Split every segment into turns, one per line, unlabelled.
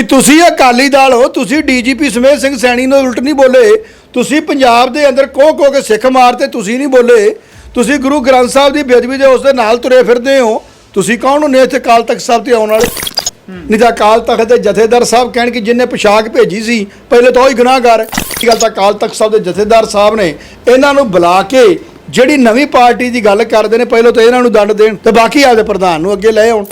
ਕਿ ਤੁਸੀਂ ਅਕਾਲੀ ਦਲ ਹੋ, ਤੁਸੀਂ ਡੀਜੀਪੀ ਸਮੇਤ ਸਿੰਘ ਸੈਣੀ ਨੂੰ ਉਲਟ ਨਹੀਂ ਬੋਲੇ। ਤੁਸੀਂ ਪੰਜਾਬ ਦੇ ਅੰਦਰ ਕੋਹ ਕੋਹ ਕੇ ਸਿੱਖ ਮਾਰਤੇ ਤੁਸੀਂ ਨਹੀਂ ਬੋਲੇ। ਤੁਸੀਂ ਗੁਰੂ ਗ੍ਰੰਥ ਸਾਹਿਬ ਦੀ ਬੇਅਦਬੀ ਦੇ ਉਸ ਦੇ ਨਾਲ ਤੁਰੇ ਫਿਰਦੇ ਹੋ। ਤੁਸੀਂ ਕੌਣ ਹੁੰਦੇ ਹੋ ਇੱਥੇ ਕਾਲ ਤਖਤ ਸਾਹਿਬ ਤੇ ਆਉਣ ਵਾਲੇ? ਨਹੀਂ ਤਾਂ ਅਕਾਲ ਤਖਤ ਦੇ ਜਥੇਦਾਰ ਸਾਹਿਬ ਕਹਿਣ ਕਿ ਜਿੰਨੇ ਪੋਸ਼ਾਕ ਭੇਜੀ ਸੀ, ਪਹਿਲੇ ਤਾਂ ਉਹ ਹੀ ਗੁਨਾਹਗਾਰ। ਹੈ ਇਹ ਗੱਲ ਤਾਂ ਅਕਾਲ ਤਖਤ ਸਾਹਿਬ ਦੇ ਜਥੇਦਾਰ ਸਾਹਿਬ ਨੇ ਇਹਨਾਂ ਨੂੰ ਬੁਲਾ ਕੇ ਜਿਹੜੀ ਨਵੀਂ ਪਾਰਟੀ ਦੀ ਗੱਲ ਕਰਦੇ ਨੇ, ਪਹਿਲਾਂ ਤਾਂ ਇਹਨਾਂ ਨੂੰ ਦੰਡ ਦੇਣ ਤੇ ਬਾਕੀ ਆਪਦੇ ਪ੍ਰਧਾਨ ਨੂੰ ਅੱਗੇ ਲੈ ਆਉਣ।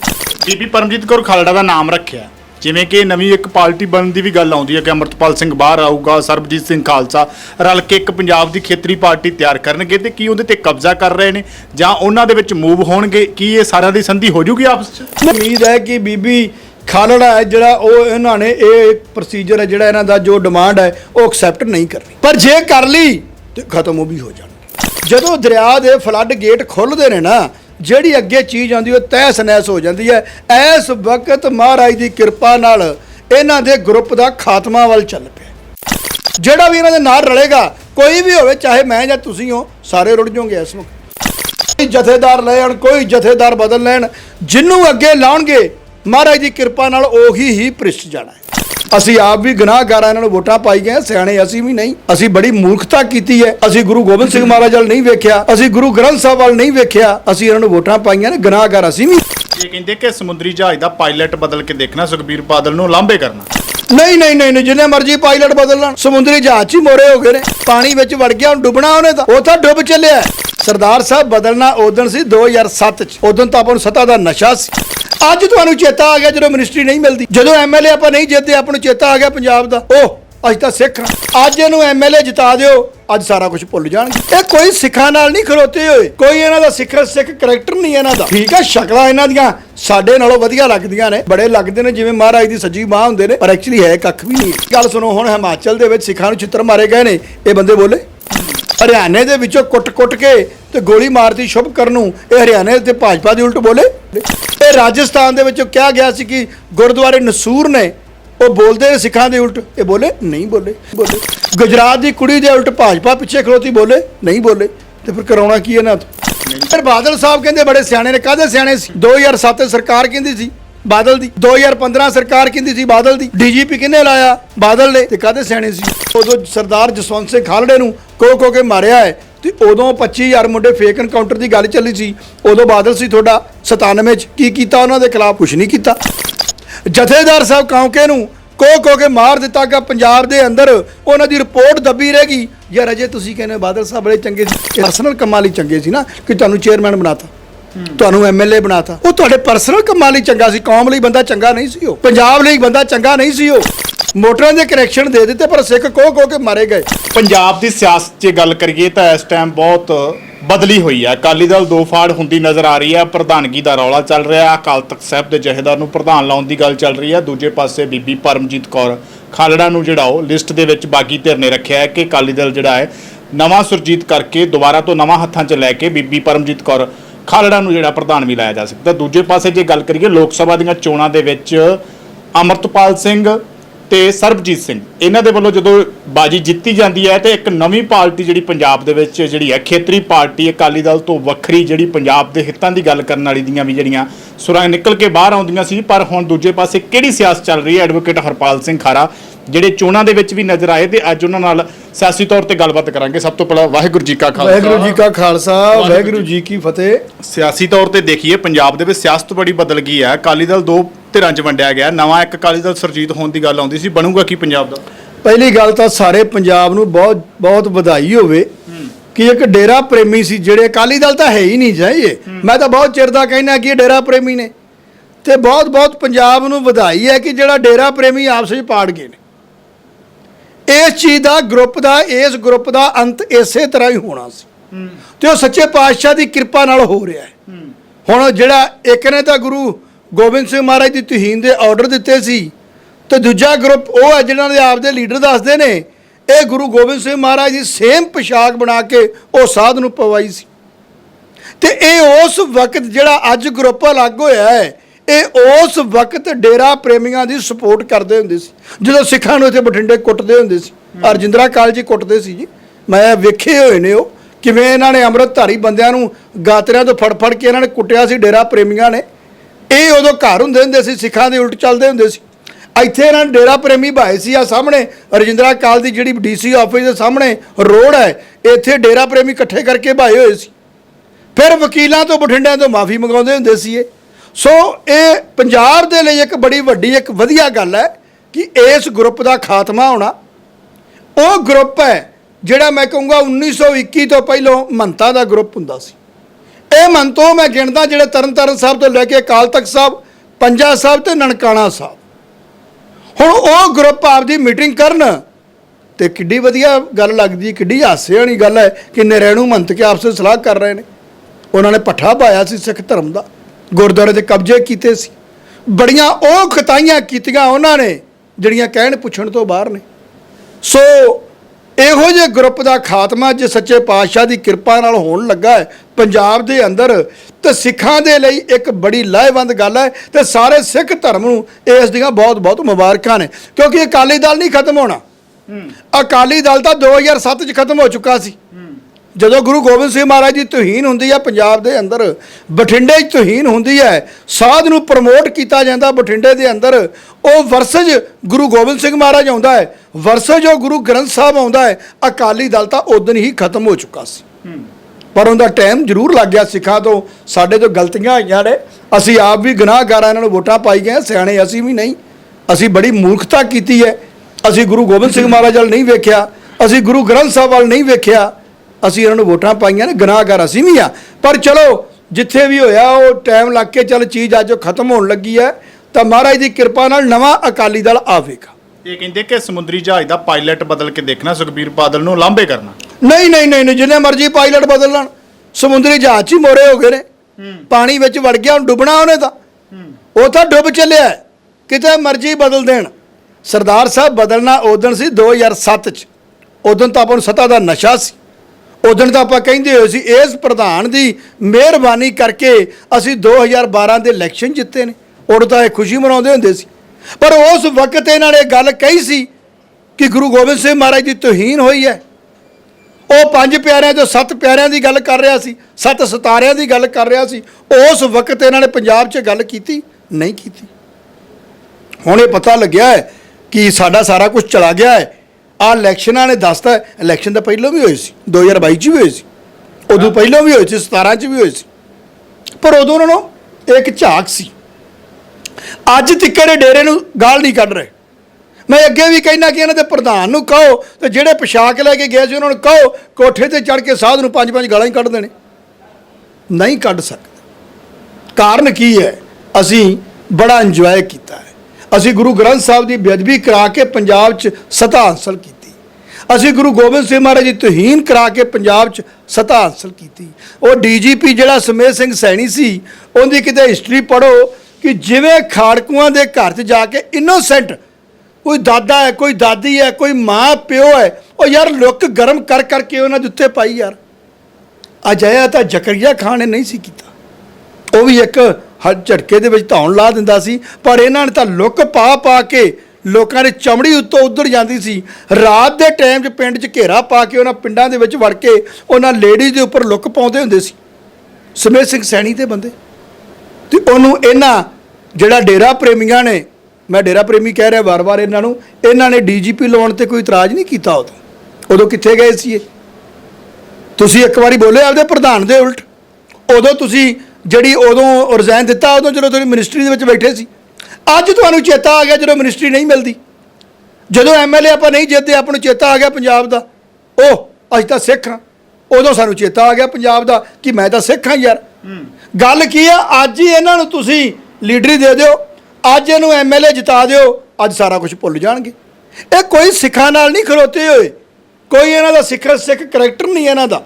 ਬੀਬੀ ਪਰਮਜੀਤ ਕੌਰ ਖਾਲੜਾ ਦਾ ਨਾਮ ਰੱਖਿਆ। ਜਿਵੇਂ ਕਿ ਨਵੀਂ ਇੱਕ ਪਾਰਟੀ ਬਣਨ ਦੀ ਵੀ ਗੱਲ ਆਉਂਦੀ ਹੈ ਕਿ ਅਮਰਤਪਾਲ ਸਿੰਘ ਬਾਹਰ ਆਊਗਾ, ਸਰਬਜੀਤ ਸਿੰਘ ਖਾਲਸਾ ਰਲ ਕੇ ਇੱਕ ਪੰਜਾਬ ਦੀ ਖੇਤਰੀ ਪਾਰਟੀ ਤਿਆਰ ਕਰਨਗੇ ਤੇ ਕੀ ਉਹਦੇ ਤੇ ਕਬਜ਼ਾ ਕਰ ਰਹੇ ਨੇ ਜਾਂ ਉਹਨਾਂ ਦੇ ਵਿੱਚ ਮੂਵ ਹੋਣਗੇ, ਕੀ ਇਹ ਸਾਰਿਆਂ ਦੀ ਸੰਧੀ ਹੋ ਜੂਗੀ ਆਪਸ ਵਿੱਚ
ਉਮੀਦ ਹੈ ਕਿ ਬੀਬੀ ਖਾਲੜਾ ਹੈ, ਜਿਹੜਾ ਉਹ ਇਹਨਾਂ ਨੇ ਇਹ ਪ੍ਰੋਸੀਜਰ ਹੈ, ਜਿਹੜਾ ਇਹਨਾਂ ਦਾ ਜੋ ਡਿਮਾਂਡ ਹੈ, ਉਹ ਐਕਸੈਪਟ ਨਹੀਂ ਕਰਨੀ। ਪਰ ਜੇ ਕਰ ਲਈ ਤੇ ਖਤਮ ਉਹ ਵੀ ਹੋ ਜਾਣਗੇ। ਜਦੋਂ ਦਰਿਆ ਦੇ ਫਲੱਡ ਗੇਟ ਖੁੱਲਦੇ ਨੇ ਨਾ ਜਿਹੜੀ ਅੱਗੇ ਚੀਜ਼ ਆਉਂਦੀ, ਉਹ ਤਹਿਸ ਨਹਿਸ ਹੋ ਜਾਂਦੀ ਹੈ। ਇਸ ਵਕਤ ਮਹਾਰਾਜ ਦੀ ਕਿਰਪਾ ਨਾਲ ਇਹਨਾਂ ਦੇ ਗਰੁੱਪ ਦਾ ਖਾਤਮਾ ਵੱਲ ਚੱਲ ਪਿਆ। ਜਿਹੜਾ ਵੀ ਇਹਨਾਂ ਦੇ ਨਾਲ ਰਲੇਗਾ, ਕੋਈ ਵੀ ਹੋਵੇ, ਚਾਹੇ ਮੈਂ ਜਾਂ ਤੁਸੀਂ ਹੋ, ਸਾਰੇ ਰੁੜ ਜਾਓਗੇ ਇਸ ਵਕਤ। ਕੋਈ ਜਥੇਦਾਰ ਲੈ ਆਉਣ ਕੋਈ ਜਥੇਦਾਰ ਬਦਲ ਲੈਣ, ਜਿੰਨੂੰ ਅੱਗੇ ਲਾਉਣਗੇ, ਮਹਾਰਾਜ ਦੀ ਕਿਰਪਾ ਨਾਲ ਉਹੀ ਹੀ ਭ੍ਰਿਸ਼ਟ ਜਾਣਾ ਹੈ। ਅਸੀਂ ਆਪ ਵੀ ਗੁਨਾਹਗਾਰਾਂ ਇਹਨਾਂ ਨੂੰ ਵੋਟਾਂ ਪਾਈ ਗਏ ਹਾਂ, ਸਿਆਣੇ ਅਸੀਂ ਵੀ ਨਹੀਂ। ਅਸੀਂ ਬੜੀ ਮੂਰਖਤਾ ਕੀਤੀ ਹੈ। ਅਸੀਂ ਗੁਰੂ ਗੋਬਿੰਦ ਸਿੰਘ ਮਹਾਰਾਜ ਵੱਲ ਨਹੀਂ ਵੇਖਿਆ। ਅਸੀਂ ਗੁਰੂ ਗ੍ਰੰਥ ਸਾਹਿਬ ਵੱਲ ਨਹੀਂ ਵੇਖਿਆ। ਅਸੀਂ ਇਹਨਾਂ ਨੂੰ ਵੋਟਾਂ ਪਾਈਆਂ ਨੇ ਗੁਨਾਹਗਾਰ ਅਸੀਂ ਵੀ।
ਇਹ ਕਹਿੰਦੇ ਕਿ ਸਮੁੰਦਰੀ ਜਹਾਜ਼ ਦਾ ਪਾਇਲਟ ਬਦਲ ਕੇ ਦੇਖਣਾ ਸੁਖਬੀਰ ਬਾਦਲ ਨੂੰ ਲਾਂਭੇ ਕਰਨਾ।
ਨਹੀਂ ਨਹੀਂ ਨਹੀਂ ਨਹੀਂ, ਜਿੰਨੇ ਮਰਜ਼ੀ ਪਾਇਲਟ ਬਦਲ ਲੈਣ ਸਮੁੰਦਰੀ ਜਹਾਜ਼ 'ਚ ਹੀ ਮੋਰੇ ਹੋ ਗਏ ਨੇ। ਪਾਣੀ ਵਿੱਚ ਵੜ ਗਿਆ ਹੁਣ ਡੁੱਬਣਾ ਉਹਨੇ ਤਾਂ। ਉਹ ਤਾਂ ਡੁੱਬ ਚੱਲਿਆ। ਹੈ। ਸਰਦਾਰ ਸਾਹਿਬ ਬਦਲਣਾ ਉਦੋਂ ਸੀ 2007 ਚ। ਉਦੋਂ ਤਾਂ ਆਪਾਂ ਨੂੰ ਸੱਤਾ ਦਾ ਨਸ਼ਾ ਸੀ। ਅੱਜ ਤੁਹਾਨੂੰ ਚੇਤਾ ਆ ਗਿਆ ਜਦੋਂ ਮਿਨਿਸਟਰੀ ਨਹੀਂ ਮਿਲਦੀ। ਜਦੋਂ ਐਮਐਲਏ ਆਪਾਂ ਨਹੀਂ ਜਿੱਤਦੇ, ਆਪਾਂ ਨੂੰ ਚੇਤਾ ਆ ਗਿਆ ਪੰਜਾਬ ਦਾ। ਉਹ ਅੱਜ ਤਾਂ ਸਿੱਖ ਹਾਂ। ਅੱਜ ਇਹਨੂੰ ਐਮਐਲਏ ਜਿਤਾ ਦਿਓ, ਅੱਜ ਸਾਰਾ ਕੁਝ ਭੁੱਲ ਜਾਣਗੇ। ਇਹ ਕੋਈ ਸਿੱਖਾਂ ਨਾਲ ਨਹੀਂ ਖਲੋਤੇ ਹੋਏ। ਕੋਈ ਇਹਨਾਂ ਦਾ ਸਿੱਖ ਸਿੱਖ ਕਰੈਕਟਰ ਨਹੀਂ ਇਹਨਾਂ ਦਾ। ਠੀਕ ਹੈ, ਸ਼ਕਲਾਂ ਇਹਨਾਂ ਦੀਆਂ ਸਾਡੇ ਨਾਲੋਂ ਵਧੀਆ ਲੱਗਦੀਆਂ ਨੇ। ਬੜੇ ਲੱਗਦੇ ਨੇ ਜਿਵੇਂ ਮਹਾਰਾਜ ਦੀ ਸੱਜੀ ਬਾਹ ਹੁੰਦੇ ਨੇ, ਪਰ ਐਕਚੁਅਲੀ ਹੈ ਕੱਖ ਵੀ ਨਹੀਂ। ਗੱਲ ਸੁਣੋ, ਹੁਣ ਹਿਮਾਚਲ ਦੇ ਵਿੱਚ ਸਿੱਖਾਂ ਨੂੰ ਚਿੱਤਰ ਮਾਰੇ ਗਏ ਨੇ। ਇਹ ਬੰਦੇ ਬੋਲੇ? ਹਰਿਆਣੇ ਦੇ ਵਿੱਚੋਂ ਕੁੱਟ-ਕੁੱਟ ਕੇ ਤੇ ਗੋਲੀ ਮਾਰਤੀ ਸ਼ੁਭ ਕਰਨ ਨੂੰ, ਇਹ ਹਰਿਆਣੇ ਤੇ ਭਾਜਪਾ ਦੇ ਉਲਟ ਬੋਲੇ। ਇਹ ਰਾਜਸਥਾਨ ਦੇ ਵਿੱਚੋਂ ਕਿਹਾ ਗਿਆ ਸੀ ਕਿ ਗੁਰਦੁਆਰੇ ਨਸੂਰ ਨੇ, ਉਹ ਬੋਲਦੇ ਨੇ ਸਿੱਖਾਂ ਦੇ ਉਲਟ, ਇਹ ਬੋਲੇ, ਨਹੀਂ ਬੋਲੇ ਬੋਲੇ। ਗੁਜਰਾਤ ਦੀ ਕੁੜੀ ਦੇ ਉਲਟ ਭਾਜਪਾ ਪਿੱਛੇ ਖਲੋਤੀ ਬੋਲੇ, ਨਹੀਂ ਬੋਲੇ। ਤੇ ਫਿਰ ਕਰਾਉਣਾ ਕੀ ਇਹਨਾਂ ਤੋਂ? ਫਿਰ ਬਾਦਲ ਸਾਹਿਬ ਕਹਿੰਦੇ ਬੜੇ ਸਿਆਣੇ ਨੇ, ਕਾਹਦੇ ਸਿਆਣੇ ਸੀ? 2007 ਤੇ ਸਰਕਾਰ ਕਹਿੰਦੀ ਸੀ ਬਾਦਲ ਦੀ। 2015 ਸਰਕਾਰ ਕਹਿੰਦੀ ਸੀ? ਬਾਦਲ ਦੀ। ਡੀਜੀਪੀ ਕਿਹਨੇ ਲਾਇਆ? ਬਾਦਲ ਨੇ। ਤੇ ਕਾਹਦੇ ਸਿਆਣੇ ਸੀ? ਉਦੋਂ ਸਰਦਾਰ ਜਸਵੰਤ ਸਿੰਘ ਖਾਲੜੇ ਨੂੰ ਕੋ ਕੋ ਕੇ ਮਾਰਿਆ ਹੈ। ਤੇ ਉਦੋਂ 25000 ਮੁੰਡੇ ਫੇਕ ਐਨਕਾਊਂਟਰ ਦੀ ਗੱਲ ਚੱਲੀ ਸੀ। ਉਦੋਂ ਬਾਦਲ ਸੀ ਤੁਹਾਡਾ 97 ਚ। ਕੀ ਕੀਤਾ ਉਹਨਾਂ ਦੇ ਖਿਲਾਫ? ਕੁਝ ਨਹੀਂ ਕੀਤਾ। ਜਥੇਦਾਰ ਸਾਹਿਬ ਕੌਂਕੇ ਨੂੰ ਕੋ ਕੋ ਕੇ ਮਾਰ ਦਿੱਤਾ ਗਿਆ। ਪੰਜਾਬ ਦੇ ਅੰਦਰ ਉਹਨਾਂ ਦੀ ਰਿਪੋਰਟ ਦੱਬੀ ਰਹੇਗੀ। ਯਾਰ ਅਜੇ ਤੁਸੀਂ ਕਹਿੰਦੇ ਬਾਦਲ ਸਾਹਿਬ ਬੜੇ ਚੰਗੇ ਸੀ। ਪਰਸਨਲ ਕੰਮਾਂ ਲਈ ਚੰਗੇ ਸੀ ਨਾ ਕਿ ਤੁਹਾਨੂੰ ਚੇਅਰਮੈਨ ਬਣਾਤਾ। ਤੁਹਾਨੂੰ ਐਮਐਲਏ ਬਣਾਤਾ। ਉਹ ਤੁਹਾਡੇ ਪਰਸਨਲ ਕੰਮਾਂ ਲਈ ਚੰਗਾ ਸੀ, ਕੌਮ ਲਈ ਬੰਦਾ ਚੰਗਾ ਨਹੀਂ ਸੀ ਉਹ। ਪੰਜਾਬ ਲਈ ਬੰਦਾ ਚੰਗਾ ਨਹੀਂ ਸੀ ਉਹ। ਮੋਟਰਾਂ ਦੇ ਕਨੈਕਸ਼ਨ ਦੇ ਦਿੱਤੇ, ਪਰ ਸਿੱਖ ਕੋ ਕੋ ਕੇ ਮਾਰੇ ਗਏ।
ਪੰਜਾਬ ਦੀ ਸਿਆਸਤ 'ਚ ਗੱਲ ਕਰੀਏ ਤਾਂ ਇਸ ਟਾਈਮ ਬਹੁਤ ਬਦਲੀ ਹੋਈ ਹੈ। ਅਕਾਲੀ ਦਲ ਦੋ ਫਾੜ ਹੁੰਦੀ ਨਜ਼ਰ ਆ ਰਹੀ ਹੈ। ਪ੍ਰਧਾਨਗੀ ਦਾ ਰੌਲਾ ਚੱਲ ਰਿਹਾ ਅਕਾਲ ਤਖਤ ਸਾਹਿਬ ਦੇ ਜਹੇਦਾਰ ਨੂੰ ਪ੍ਰਧਾਨ ਲਾਉਣ ਦੀ ਗੱਲ ਚੱਲ ਰਹੀ ਹੈ। ਦੂਜੇ ਪਾਸੇ ਬੀਬੀ ਪਰਮਜੀਤ ਕੌਰ ਖਾਲੜਾ ਨੂੰ ਜਿਹੜਾ ਉਹ ਲਿਸਟ ਦੇ ਵਿੱਚ ਬਾਗੀ ਧਿਰ ਨੇ ਰੱਖਿਆ ਹੈ ਕਿ ਅਕਾਲੀ ਦਲ ਜਿਹੜਾ ਹੈ ਨਵਾਂ ਸੁਰਜੀਤ ਕਰਕੇ ਦੁਬਾਰਾ ਤੋਂ ਨਵਾਂ ਹੱਥਾਂ 'ਚ ਲੈ ਕੇ ਬੀਬੀ ਪਰਮਜੀਤ ਕੌਰ ਖਾਲੜਾ ਨੂੰ ਜਿਹੜਾ ਪ੍ਰਧਾਨ ਵੀ ਲਾਇਆ ਜਾ ਸਕਦਾ। ਦੂਜੇ ਪਾਸੇ ਜੇ ਗੱਲ ਕਰੀਏ, ਲੋਕ ਸਭਾ ਦੀਆਂ ਚੋਣਾਂ ਦੇ ਵਿੱਚ ਅਮਰਤਪਾਲ ਸਿੰਘ ਤੇ ਸਰਬਜੀਤ ਸਿੰਘ। ਇਹਨਾਂ ਦੇ ਵੱਲੋਂ ਜਦੋਂ ਬਾਜੀ ਜਿੱਤੀ ਜਾਂਦੀ ਹੈ ਤੇ ਇੱਕ ਨਵੀਂ ਪਾਰਟੀ ਜਿਹੜੀ ਪੰਜਾਬ ਦੇ ਵਿੱਚ ਜਿਹੜੀ ਹੈ, ਖੇਤਰੀ ਪਾਰਟੀ ਅਕਾਲੀ ਦਲ ਤੋਂ ਵੱਖਰੀ ਜਿਹੜੀ ਪੰਜਾਬ ਦੇ ਹਿੱਤਾਂ ਦੀ ਗੱਲ ਕਰਨ ਵਾਲੀ ਦੀਆਂ ਵੀ ਜਿਹੜੀਆਂ ਸੁਰਾਂ ਨਿਕਲ ਕੇ ਬਾਹਰ ਆਉਂਦੀਆਂ ਸੀ। ਪਰ ਹੁਣ ਦੂਜੇ ਪਾਸੇ ਕਿਹੜੀ ਸਿਆਸਤ ਚੱਲ ਰਹੀ ਹੈ? ਐਡਵੋਕੇਟ ਹਰਪਾਲ ਸਿੰਘ ਖਾਰਾ, ਜਿਹੜੇ ਚੋਣਾਂ ਦੇ ਵਿੱਚ ਵੀ ਨਜ਼ਰ ਆਏ ਤੇ ਅੱਜ ਉਹਨਾਂ ਨਾਲ ਸਿਆਸੀ ਤੌਰ ਤੇ ਗੱਲਬਾਤ ਕਰਾਂਗੇ। ਸਭ ਤੋਂ ਪਹਿਲਾਂ ਵਾਹਿਗੁਰੂ ਜੀ ਕਾ ਖਾਲਸਾ।
ਵਾਹਿਗੁਰੂ ਜੀ ਕਾ ਖਾਲਸਾ ਵਾਹਿਗੁਰੂ ਜੀ ਕੀ ਫਤਿਹ।
ਸਿਆਸੀ ਤੌਰ ਤੇ ਦੇਖੀਏ ਪੰਜਾਬ ਦੇ ਵਿੱਚ ਸਿਆਸਤ ਬੜੀ ਬਦਲ ਗਈ ਹੈ। ਅਕਾਲੀ ਦਲ ਦੋ ਧਿਰਾਂ 'ਚ ਵੰਡਿਆ ਗਿਆ। ਨਵਾਂ ਇੱਕ ਅਕਾਲੀ ਦਲ ਸਰਜੀਤ ਹੋਣ ਦੀ ਗੱਲ ਆਉਂਦੀ ਸੀ। ਬਣੂਗਾ ਕੀ ਪੰਜਾਬ ਦਾ?
ਪਹਿਲੀ ਗੱਲ ਤਾਂ ਸਾਰੇ ਪੰਜਾਬ ਨੂੰ ਬਹੁਤ ਬਹੁਤ ਵਧਾਈ ਹੋਵੇ ਕਿ ਇੱਕ ਡੇਰਾ ਪ੍ਰੇਮੀ ਸੀ ਜਿਹੜੇ ਅਕਾਲੀ ਦਲ ਤਾਂ ਹੈ ਹੀ ਨਹੀਂ ਜਾਈਏ ਮੈਂ ਤਾਂ ਬਹੁਤ ਚਿਰ ਦਾ ਕਹਿਣਾ ਕਿ ਇਹ ਡੇਰਾ ਪ੍ਰੇਮੀ ਨੇ। ਤੇ ਬਹੁਤ ਬਹੁਤ ਪੰਜਾਬ ਨੂੰ ਵਧਾਈ ਹੈ ਕਿ ਜਿਹੜਾ ਡੇਰਾ ਪ੍ਰੇਮੀ ਆਪਸ ਵਿੱਚ ਪਾੜ ਗਏ ਨੇ। ਇਸ ਚੀਜ਼ ਦਾ ਗਰੁੱਪ ਦਾ, ਇਸ ਗਰੁੱਪ ਦਾ ਅੰਤ ਇਸੇ ਤਰ੍ਹਾਂ ਹੀ ਹੋਣਾ ਸੀ। ਤੇ ਉਹ ਸੱਚੇ ਪਾਤਸ਼ਾਹ ਦੀ ਕਿਰਪਾ ਨਾਲ ਹੋ ਰਿਹਾ ਹੈ। ਹੁਣ ਜਿਹੜਾ ਇੱਕ ਨੇ ਤਾਂ ਗੁਰੂ ਗੋਬਿੰਦ ਸਿੰਘ ਮਹਾਰਾਜ ਦੀ ਤੁਹੀਨ ਦੇ ਆਰਡਰ ਦਿੱਤੇ ਸੀ ਤੇ ਦੂਜਾ ਗਰੁੱਪ ਉਹ ਹੈ ਜਿਹਨਾਂ ਦੇ ਆਪਦੇ ਲੀਡਰ ਦੱਸਦੇ ਨੇ, ਇਹ ਗੁਰੂ ਗੋਬਿੰਦ ਸਿੰਘ ਮਹਾਰਾਜ ਦੀ ਸੇਮ ਪੋਸ਼ਾਕ ਬਣਾ ਕੇ ਉਹ ਸਾਧ ਨੂੰ ਪਵਾਈ ਸੀ। ਤੇ ਇਹ ਉਸ ਵਕਤ ਜਿਹੜਾ ਅੱਜ ਗਰੁੱਪ ਅਲੱਗ ਹੋਇਆ ਹੈ ਇਹ ਉਸ ਵਕਤ ਡੇਰਾ ਪ੍ਰੇਮੀਆਂ ਦੀ ਸਪੋਰਟ ਕਰਦੇ ਹੁੰਦੇ ਸੀ। ਜਦੋਂ ਸਿੱਖਾਂ ਨੂੰ ਇੱਥੇ ਬਠਿੰਡੇ ਕੁੱਟਦੇ ਹੁੰਦੇ ਸੀ। ਅਰਜਿੰਦਰਾ ਕਾਲ ਜੀ ਕੁੱਟਦੇ ਸੀ ਜੀ। ਮੈਂ ਵੇਖੇ ਹੋਏ ਨੇ ਉਹ, ਕਿਵੇਂ ਇਹਨਾਂ ਨੇ ਅੰਮ੍ਰਿਤਧਾਰੀ ਬੰਦਿਆਂ ਨੂੰ ਗਾਤਰਿਆਂ ਤੋਂ ਫੜ ਫੜ ਕੇ ਇਹਨਾਂ ਨੇ ਕੁੱਟਿਆ ਸੀ, ਡੇਰਾ ਪ੍ਰੇਮੀਆਂ ਨੇ। ਇਹ ਉਦੋਂ ਘਰ ਹੁੰਦੇ ਹੁੰਦੇ ਸੀ, ਸਿੱਖਾਂ ਦੇ ਉਲਟ ਚੱਲਦੇ ਹੁੰਦੇ ਸੀ। ਇੱਥੇ ਇਹਨਾਂ ਨੇ ਡੇਰਾ ਪ੍ਰੇਮੀ ਭਾਏ ਸੀ। ਆ ਸਾਹਮਣੇ ਰਜਿੰਦਰਾ ਕਾਲ ਦੀ ਜਿਹੜੀ ਡੀਸੀ ਆਫਿਸ ਦੇ ਸਾਹਮਣੇ ਰੋਡ ਹੈ, ਇੱਥੇ ਡੇਰਾ ਪ੍ਰੇਮੀ ਇਕੱਠੇ ਕਰਕੇ ਭਾਏ ਹੋਏ ਸੀ। ਫਿਰ ਵਕੀਲਾਂ ਤੋਂ, ਬਠਿੰਡਿਆਂ ਤੋਂ ਮਾਫੀ ਮੰਗਾਉਂਦੇ ਹੁੰਦੇ ਸੀ ਇਹ। ਸੋ ਇਹ ਪੰਜਾਬ ਦੇ ਲਈ ਇੱਕ ਬੜੀ ਵੱਡੀ, ਇੱਕ ਵਧੀਆ ਗੱਲ ਹੈ ਕਿ ਇਸ ਗਰੁੱਪ ਦਾ ਖਾਤਮਾ ਹੋਣਾ। ਉਹ ਗਰੁੱਪ ਹੈ ਜਿਹੜਾ ਮੈਂ ਕਹੂੰਗਾ 1921 ਤੋਂ ਪਹਿਲਾਂ ਮੰਤਾ ਦਾ ਗਰੁੱਪ ਹੁੰਦਾ ਸੀ। ਇਹ ਮੰਤੋਂ ਮੈਂ ਗਿਣਦਾ ਜਿਹੜੇ ਤਰਨਤਾਰਨ ਸਾਹਿਬ ਤੋਂ ਲੈ ਕੇ ਅਕਾਲ ਤਖਤ ਸਾਹਿਬ, ਪੰਜਾ ਸਾਹਿਬ ਤੇ ਨਨਕਾਣਾ ਸਾਹਿਬ। ਹੁਣ ਉਹ ਗਰੁੱਪ ਆਪਦੀ ਮੀਟਿੰਗ ਕਰਨ ਤੇ ਕਿੱਡੀ ਵਧੀਆ ਗੱਲ ਲੱਗਦੀ, ਕਿੱਡੀ ਹਾਸੇ ਵਾਲੀ ਗੱਲ ਹੈ ਕਿ ਨਰੈਣੂ ਮੰਤ ਕੇ ਆਪਸ ਸਲਾਹ ਕਰ ਰਹੇ ਨੇ। ਉਹਨਾਂ ਨੇ ਪੱਠਾ ਪਾਇਆ ਸੀ ਸਿੱਖ ਧਰਮ ਦਾ। ਗੁਰਦੁਆਰੇ ਦੇ ਕਬਜ਼ੇ ਕੀਤੇ ਸੀ। ਬੜੀਆਂ ਉਹ ਖਤਾਈਆਂ ਕੀਤੀਆਂ ਉਹਨਾਂ ਨੇ ਜਿਹੜੀਆਂ ਕਹਿਣ ਪੁੱਛਣ ਤੋਂ ਬਾਹਰ ਨੇ। ਸੋ ਇਹੋ ਜਿਹੇ ਗਰੁੱਪ ਦਾ ਖਾਤਮਾ ਜੇ ਸੱਚੇ ਪਾਤਸ਼ਾਹ ਦੀ ਕਿਰਪਾ ਨਾਲ ਹੋਣ ਲੱਗਾ ਹੈ। ਪੰਜਾਬ ਦੇ ਅੰਦਰ ਤੇ ਸਿੱਖਾਂ ਦੇ ਲਈ ਇੱਕ ਬੜੀ ਲਾਹੇਵੰਦ ਗੱਲ ਹੈ ਤੇ ਸਾਰੇ ਸਿੱਖ ਧਰਮ ਨੂੰ ਇਸ ਦੀਆਂ ਬਹੁਤ ਬਹੁਤ ਮੁਬਾਰਕਾਂ ਨੇ। ਕਿਉਂਕਿ ਅਕਾਲੀ ਦਲ ਨਹੀਂ ਖਤਮ ਹੋਣਾ। ਅਕਾਲੀ ਦਲ ਤਾਂ 2007 ਚ ਖਤਮ ਹੋ ਚੁੱਕਾ ਸੀ। ਜਦੋਂ ਗੁਰੂ ਗੋਬਿੰਦ ਸਿੰਘ ਮਹਾਰਾਜ ਦੀ ਤੁਹੀਨ ਹੁੰਦੀ ਹੈ ਪੰਜਾਬ ਦੇ ਅੰਦਰ ਬਠਿੰਡੇ 'ਚ ਤੁਹੀਨ ਹੁੰਦੀ ਹੈ ਸਾਧ ਨੂੰ ਪ੍ਰਮੋਟ ਕੀਤਾ ਜਾਂਦਾ ਬਠਿੰਡੇ ਦੇ ਅੰਦਰ ਉਹ ਵਰਸਜ ਗੁਰੂ ਗੋਬਿੰਦ ਸਿੰਘ ਮਹਾਰਾਜ ਆਉਂਦਾ ਹੈ ਵਰਸਜ ਜੋ ਗੁਰੂ ਗ੍ਰੰਥ ਸਾਹਿਬ ਆਉਂਦਾ ਹੈ ਅਕਾਲੀ ਦਲ ਤਾਂ ਉਦੋਂ ਹੀ ਖਤਮ ਹੋ ਚੁੱਕਾ ਸੀ। ਪਰ ਉਹਦਾ ਟਾਈਮ ਜ਼ਰੂਰ ਲੱਗ ਗਿਆ ਸਿੱਖਾਂ ਤੋਂ ਸਾਡੇ ਤੋਂ ਗਲਤੀਆਂ ਹੋਈਆਂ ਨੇ ਅਸੀਂ ਆਪ ਵੀ ਗੁਨਾਹਗਾਰ ਇਹਨਾਂ ਨੂੰ ਵੋਟਾਂ ਪਾਈ ਗਏ ਸਿਆਣੇ ਅਸੀਂ ਵੀ ਨਹੀਂ ਅਸੀਂ ਬੜੀ ਮੂਰਖਤਾ ਕੀਤੀ ਹੈ ਅਸੀਂ ਗੁਰੂ ਗੋਬਿੰਦ ਸਿੰਘ ਮਹਾਰਾਜ ਵੱਲ ਨਹੀਂ ਵੇਖਿਆ ਅਸੀਂ ਗੁਰੂ ਗ੍ਰੰਥ ਸਾਹਿਬ ਵੱਲ ਨਹੀਂ ਵੇਖਿਆ ਅਸੀਂ ਇਹਨਾਂ ਨੂੰ ਵੋਟਾਂ ਪਾਈਆਂ ਨੇ ਗੁਨਾਹਗਾਰ ਅਸੀਂ ਵੀ ਆ। ਪਰ ਚਲੋ ਜਿੱਥੇ ਵੀ ਹੋਇਆ ਉਹ ਟਾਈਮ ਲੱਗ ਕੇ ਚੱਲ ਚੀਜ਼ ਅੱਜ ਖਤਮ ਹੋਣ ਲੱਗੀ ਹੈ ਤਾਂ ਮਹਾਰਾਜ ਦੀ ਕਿਰਪਾ ਨਾਲ ਨਵਾਂ ਅਕਾਲੀ ਦਲ ਆਵੇਗਾ।
ਇਹ ਕਹਿੰਦੇ ਕਿ ਸਮੁੰਦਰੀ ਜਹਾਜ਼ ਦਾ ਪਾਇਲਟ ਬਦਲ ਕੇ ਦੇਖਣਾ ਸੁਖਬੀਰ ਬਾਦਲ ਨੂੰ ਲਾਂਭੇ ਕਰਨਾ।
ਨਹੀਂ ਨਹੀਂ ਨਹੀਂ ਨਹੀਂ, ਜਿੰਨੇ ਮਰਜ਼ੀ ਪਾਇਲਟ ਬਦਲ ਲੈਣ। ਸਮੁੰਦਰੀ ਜਹਾਜ਼ 'ਚ ਹੀ ਮੋਰੇ ਹੋ ਗਏ ਨੇ। ਪਾਣੀ ਵਿੱਚ ਵੜ ਗਿਆ ਹੁਣ ਡੁੱਬਣਾ ਉਹਨੇ ਤਾਂ। ਉਹ ਤਾਂ ਡੁੱਬ ਚੱਲਿਆ ਹੈ। ਕਿਤੇ ਮਰਜ਼ੀ ਬਦਲ ਦੇਣ। ਸਰਦਾਰ ਸਾਹਿਬ ਬਦਲਣਾ ਉਦੋਂ ਸੀ 2007 ਚ। ਉਦੋਂ ਤਾਂ ਆਪਾਂ ਨੂੰ ਸੱਤਾ ਦਾ ਨਸ਼ਾ ਸੀ। ਉਦੋਂ ਤਾਂ ਆਪਾਂ ਕਹਿੰਦੇ ਹੋਏ ਸੀ, ਇਸ ਪ੍ਰਧਾਨ ਦੀ ਮਿਹਰਬਾਨੀ ਕਰਕੇ ਅਸੀਂ 2012 ਦੇ ਇਲੈਕਸ਼ਨ ਜਿੱਤੇ ਨੇ। ਉਦੋਂ ਤਾਂ ਇਹ ਖੁਸ਼ੀ ਮਨਾਉਂਦੇ ਹੁੰਦੇ ਸੀ। ਪਰ ਉਸ ਵਕਤ ਇਹਨਾਂ ਨੇ ਗੱਲ ਕਹੀ ਸੀ ਕਿ ਗੁਰੂ ਗੋਬਿੰਦ ਸਿੰਘ ਮਹਾਰਾਜ ਦੀ ਤੋਹੀਨ ਹੋਈ ਹੈ। ਉਹ ਪੰਜ ਪਿਆਰਿਆਂ ਤੋਂ ਸੱਤ ਪਿਆਰਿਆਂ ਦੀ ਗੱਲ ਕਰ ਰਿਹਾ ਸੀ, ਸੱਤ ਸਤਾਰਿਆਂ ਦੀ ਗੱਲ ਕਰ ਰਿਹਾ ਸੀ। ਉਸ ਵਕਤ ਇਹਨਾਂ ਨੇ ਪੰਜਾਬ 'ਚ ਗੱਲ ਕੀਤੀ, ਨਹੀਂ ਕੀਤੀ। ਹੁਣ ਇਹ ਪਤਾ ਲੱਗਿਆ ਹੈ ਕਿ ਸਾਡਾ ਸਾਰਾ ਕੁਝ ਚਲਾ ਗਿਆ ਹੈ। ਆ ਇਲੈਕਸ਼ਨਾਂ ਨੇ ਦੱਸਤਾ ਇਲੈਕਸ਼ਨ ਤਾਂ ਪਹਿਲਾਂ ਵੀ ਹੋਏ ਸੀ 2022 ਚ ਵੀ ਹੋਏ ਸੀ ਉਦੋਂ ਪਹਿਲਾਂ ਵੀ ਹੋਏ ਸੀ 17 ਚ ਵੀ ਹੋਏ ਸੀ ਪਰ ਉਦੋਂ ਉਹਨਾਂ ਨੂੰ ਇੱਕ ਝਾਕ ਸੀ। ਅੱਜ ਤਿੱਕੜੇ ਡੇਰੇ ਨੂੰ ਗਾਲ ਨਹੀਂ ਕੱਢ ਰਹੇ। ਮੈਂ ਅੱਗੇ ਵੀ ਕਹਿਣਾ ਕਿ ਇਹਨਾਂ ਦੇ ਪ੍ਰਧਾਨ ਨੂੰ ਕਹੋ ਤੇ ਜਿਹੜੇ ਪੋਸ਼ਾਕ ਲੈ ਕੇ ਗਏ ਸੀ ਉਹਨਾਂ ਨੂੰ ਕਹੋ ਕੋਠੇ ਤੇ ਚੜ ਕੇ ਸਾਧ ਨੂੰ ਪੰਜ ਪੰਜ ਗਾਲਾਂ ਹੀ ਕੱਢ ਦੇਣੇ। ਨਹੀਂ ਕੱਢ ਸਕਦੇ। ਕਾਰਨ ਕੀ ਹੈ? ਅਸੀਂ ਬੜਾ ਇੰਜੋਏ ਕੀਤਾ ਅਸੀਂ ਗੁਰੂ ਗ੍ਰੰਥ ਸਾਹਿਬ ਦੀ ਬੇਅਦਬੀ ਕਰਾ ਕੇ ਪੰਜਾਬ 'ਚ ਸਤਾ ਹਾਸਲ ਕੀਤੀ। ਅਸੀਂ ਗੁਰੂ ਗੋਬਿੰਦ ਸਿੰਘ ਮਹਾਰਾਜ ਦੀ ਤੋਹੀਨ ਕਰਾ ਕੇ ਪੰਜਾਬ 'ਚ ਸਤਾ ਹਾਸਲ ਕੀਤੀ। ਉਹ ਡੀਜੀਪੀ ਜਿਹੜਾ ਸਮੇਤ ਸਿੰਘ ਸੈਣੀ ਸੀ, ਉਹਦੀ ਕਿਤੇ ਹਿਸਟਰੀ ਪੜੋ ਕਿ ਜਿਵੇਂ ਖਾੜਕੂਆਂ ਦੇ ਘਰ 'ਚ ਜਾ ਕੇ ਇਨੋਸੈਂਟ ਕੋਈ ਦਾਦਾ ਹੈ, ਕੋਈ ਦਾਦੀ ਹੈ, ਕੋਈ ਮਾਂ, ਪਿਓ ਹੈ, ਉਹ ਯਾਰ ਲੁੱਕ ਗਰਮ ਕਰ ਕਰਕੇ ਉਹਨਾਂ ਦੇ ਉੱਤੇ ਪਾਈ ਯਾਰ। ਅਜਿਹਾ ਤਾਂ ਜ਼ਕਰੀਆ ਖਾਨ ਨੇ ਨਹੀਂ ਸੀ ਕੀਤਾ। ਉਹ ਵੀ ਇੱਕ ਹ- ਝਟਕੇ ਦੇ ਵਿੱਚ ਧੌਣ ਲਾ ਦਿੰਦਾ ਸੀ, ਪਰ ਇਹਨਾਂ ਨੇ ਤਾਂ ਲੁੱਕ ਪਾ ਪਾ ਕੇ ਲੋਕਾਂ ਦੀ ਚਮੜੀ ਉੱਤੋਂ ਉੱਧੜ ਜਾਂਦੀ ਸੀ। ਰਾਤ ਦੇ ਟਾਈਮ 'ਚ ਪਿੰਡ 'ਚ ਘੇਰਾ ਪਾ ਕੇ ਉਹਨਾਂ ਪਿੰਡਾਂ ਦੇ ਵਿੱਚ ਵੜ ਕੇ ਉਹਨਾਂ ਲੇਡੀਜ਼ ਦੇ ਉੱਪਰ ਲੁੱਕ ਪਾਉਂਦੇ ਹੁੰਦੇ ਸੀ। ਸਮੇਤ ਸਿੰਘ ਸੈਣੀ ਦੇ ਬੰਦੇ। ਤੇ ਉਹਨੂੰ ਇਹਨਾਂ ਜਿਹੜਾ ਡੇਰਾ ਪ੍ਰੇਮੀਆਂ ਨੇ, ਮੈਂ ਡੇਰਾ ਪ੍ਰੇਮੀ ਕਹਿ ਰਿਹਾ ਵਾਰ-ਵਾਰ ਇਹਨਾਂ ਨੂੰ, ਇਹਨਾਂ ਨੇ ਡੀਜੀਪੀ ਲਾਉਣ ਤੇ ਕੋਈ ਇਤਰਾਜ਼ ਨਹੀਂ ਕੀਤਾ ਉਦੋਂ। ਉਦੋਂ ਕਿੱਥੇ ਗਏ ਸੀ ਇਹ? ਤੁਸੀਂ ਇੱਕ ਵਾਰੀ ਬੋਲੇ ਆਪਦੇ ਪ੍ਰਧਾਨ ਦੇ ਉਲਟ। ਉਦੋਂ ਤੁਸੀਂ ਜਿਹੜੀ ਉਦੋਂ ਰਿਜ਼ਾਈਨ ਦਿੱਤਾ, ਉਦੋਂ ਜਦੋਂ ਤੁਸੀਂ ਮਿਨਿਸਟਰੀ ਦੇ ਵਿੱਚ ਬੈਠੇ ਸੀ। ਅੱਜ ਤੁਹਾਨੂੰ ਚੇਤਾ ਆ ਗਿਆ ਜਦੋਂ ਮਿਨਿਸਟਰੀ ਨਹੀਂ ਮਿਲਦੀ। ਜਦੋਂ ਐਮਐਲਏ ਆਪਾਂ ਨਹੀਂ ਜਿੱਤਦੇ, ਆਪਾਂ ਨੂੰ ਚੇਤਾ ਆ ਗਿਆ ਪੰਜਾਬ ਦਾ। ਉਹ ਅੱਜ ਤਾਂ ਸਿੱਖ ਹਾਂ। ਉਦੋਂ ਸਾਨੂੰ ਚੇਤਾ ਆ ਗਿਆ ਪੰਜਾਬ ਦਾ ਕਿ ਮੈਂ ਤਾਂ ਸਿੱਖ ਹਾਂ ਯਾਰ। ਗੱਲ ਕੀ ਆ? ਅੱਜ ਹੀ ਇਹਨਾਂ ਨੂੰ ਤੁਸੀਂ ਲੀਡਰੀ ਦੇ ਦਿਓ। ਅੱਜ ਇਹਨੂੰ ਐਮਐਲਏ ਜਿਤਾ ਦਿਓ। ਅੱਜ ਸਾਰਾ ਕੁਝ ਭੁੱਲ ਜਾਣਗੇ। ਇਹ ਕੋਈ ਸਿੱਖਾਂ ਨਾਲ ਨਹੀਂ ਖਲੋਤੇ ਹੋਏ। ਕੋਈ ਇਹਨਾਂ ਦਾ ਸਿੱਖ ਸਿੱਖ ਕਰੈਕਟਰ ਨਹੀਂ ਇਹਨਾਂ ਦਾ।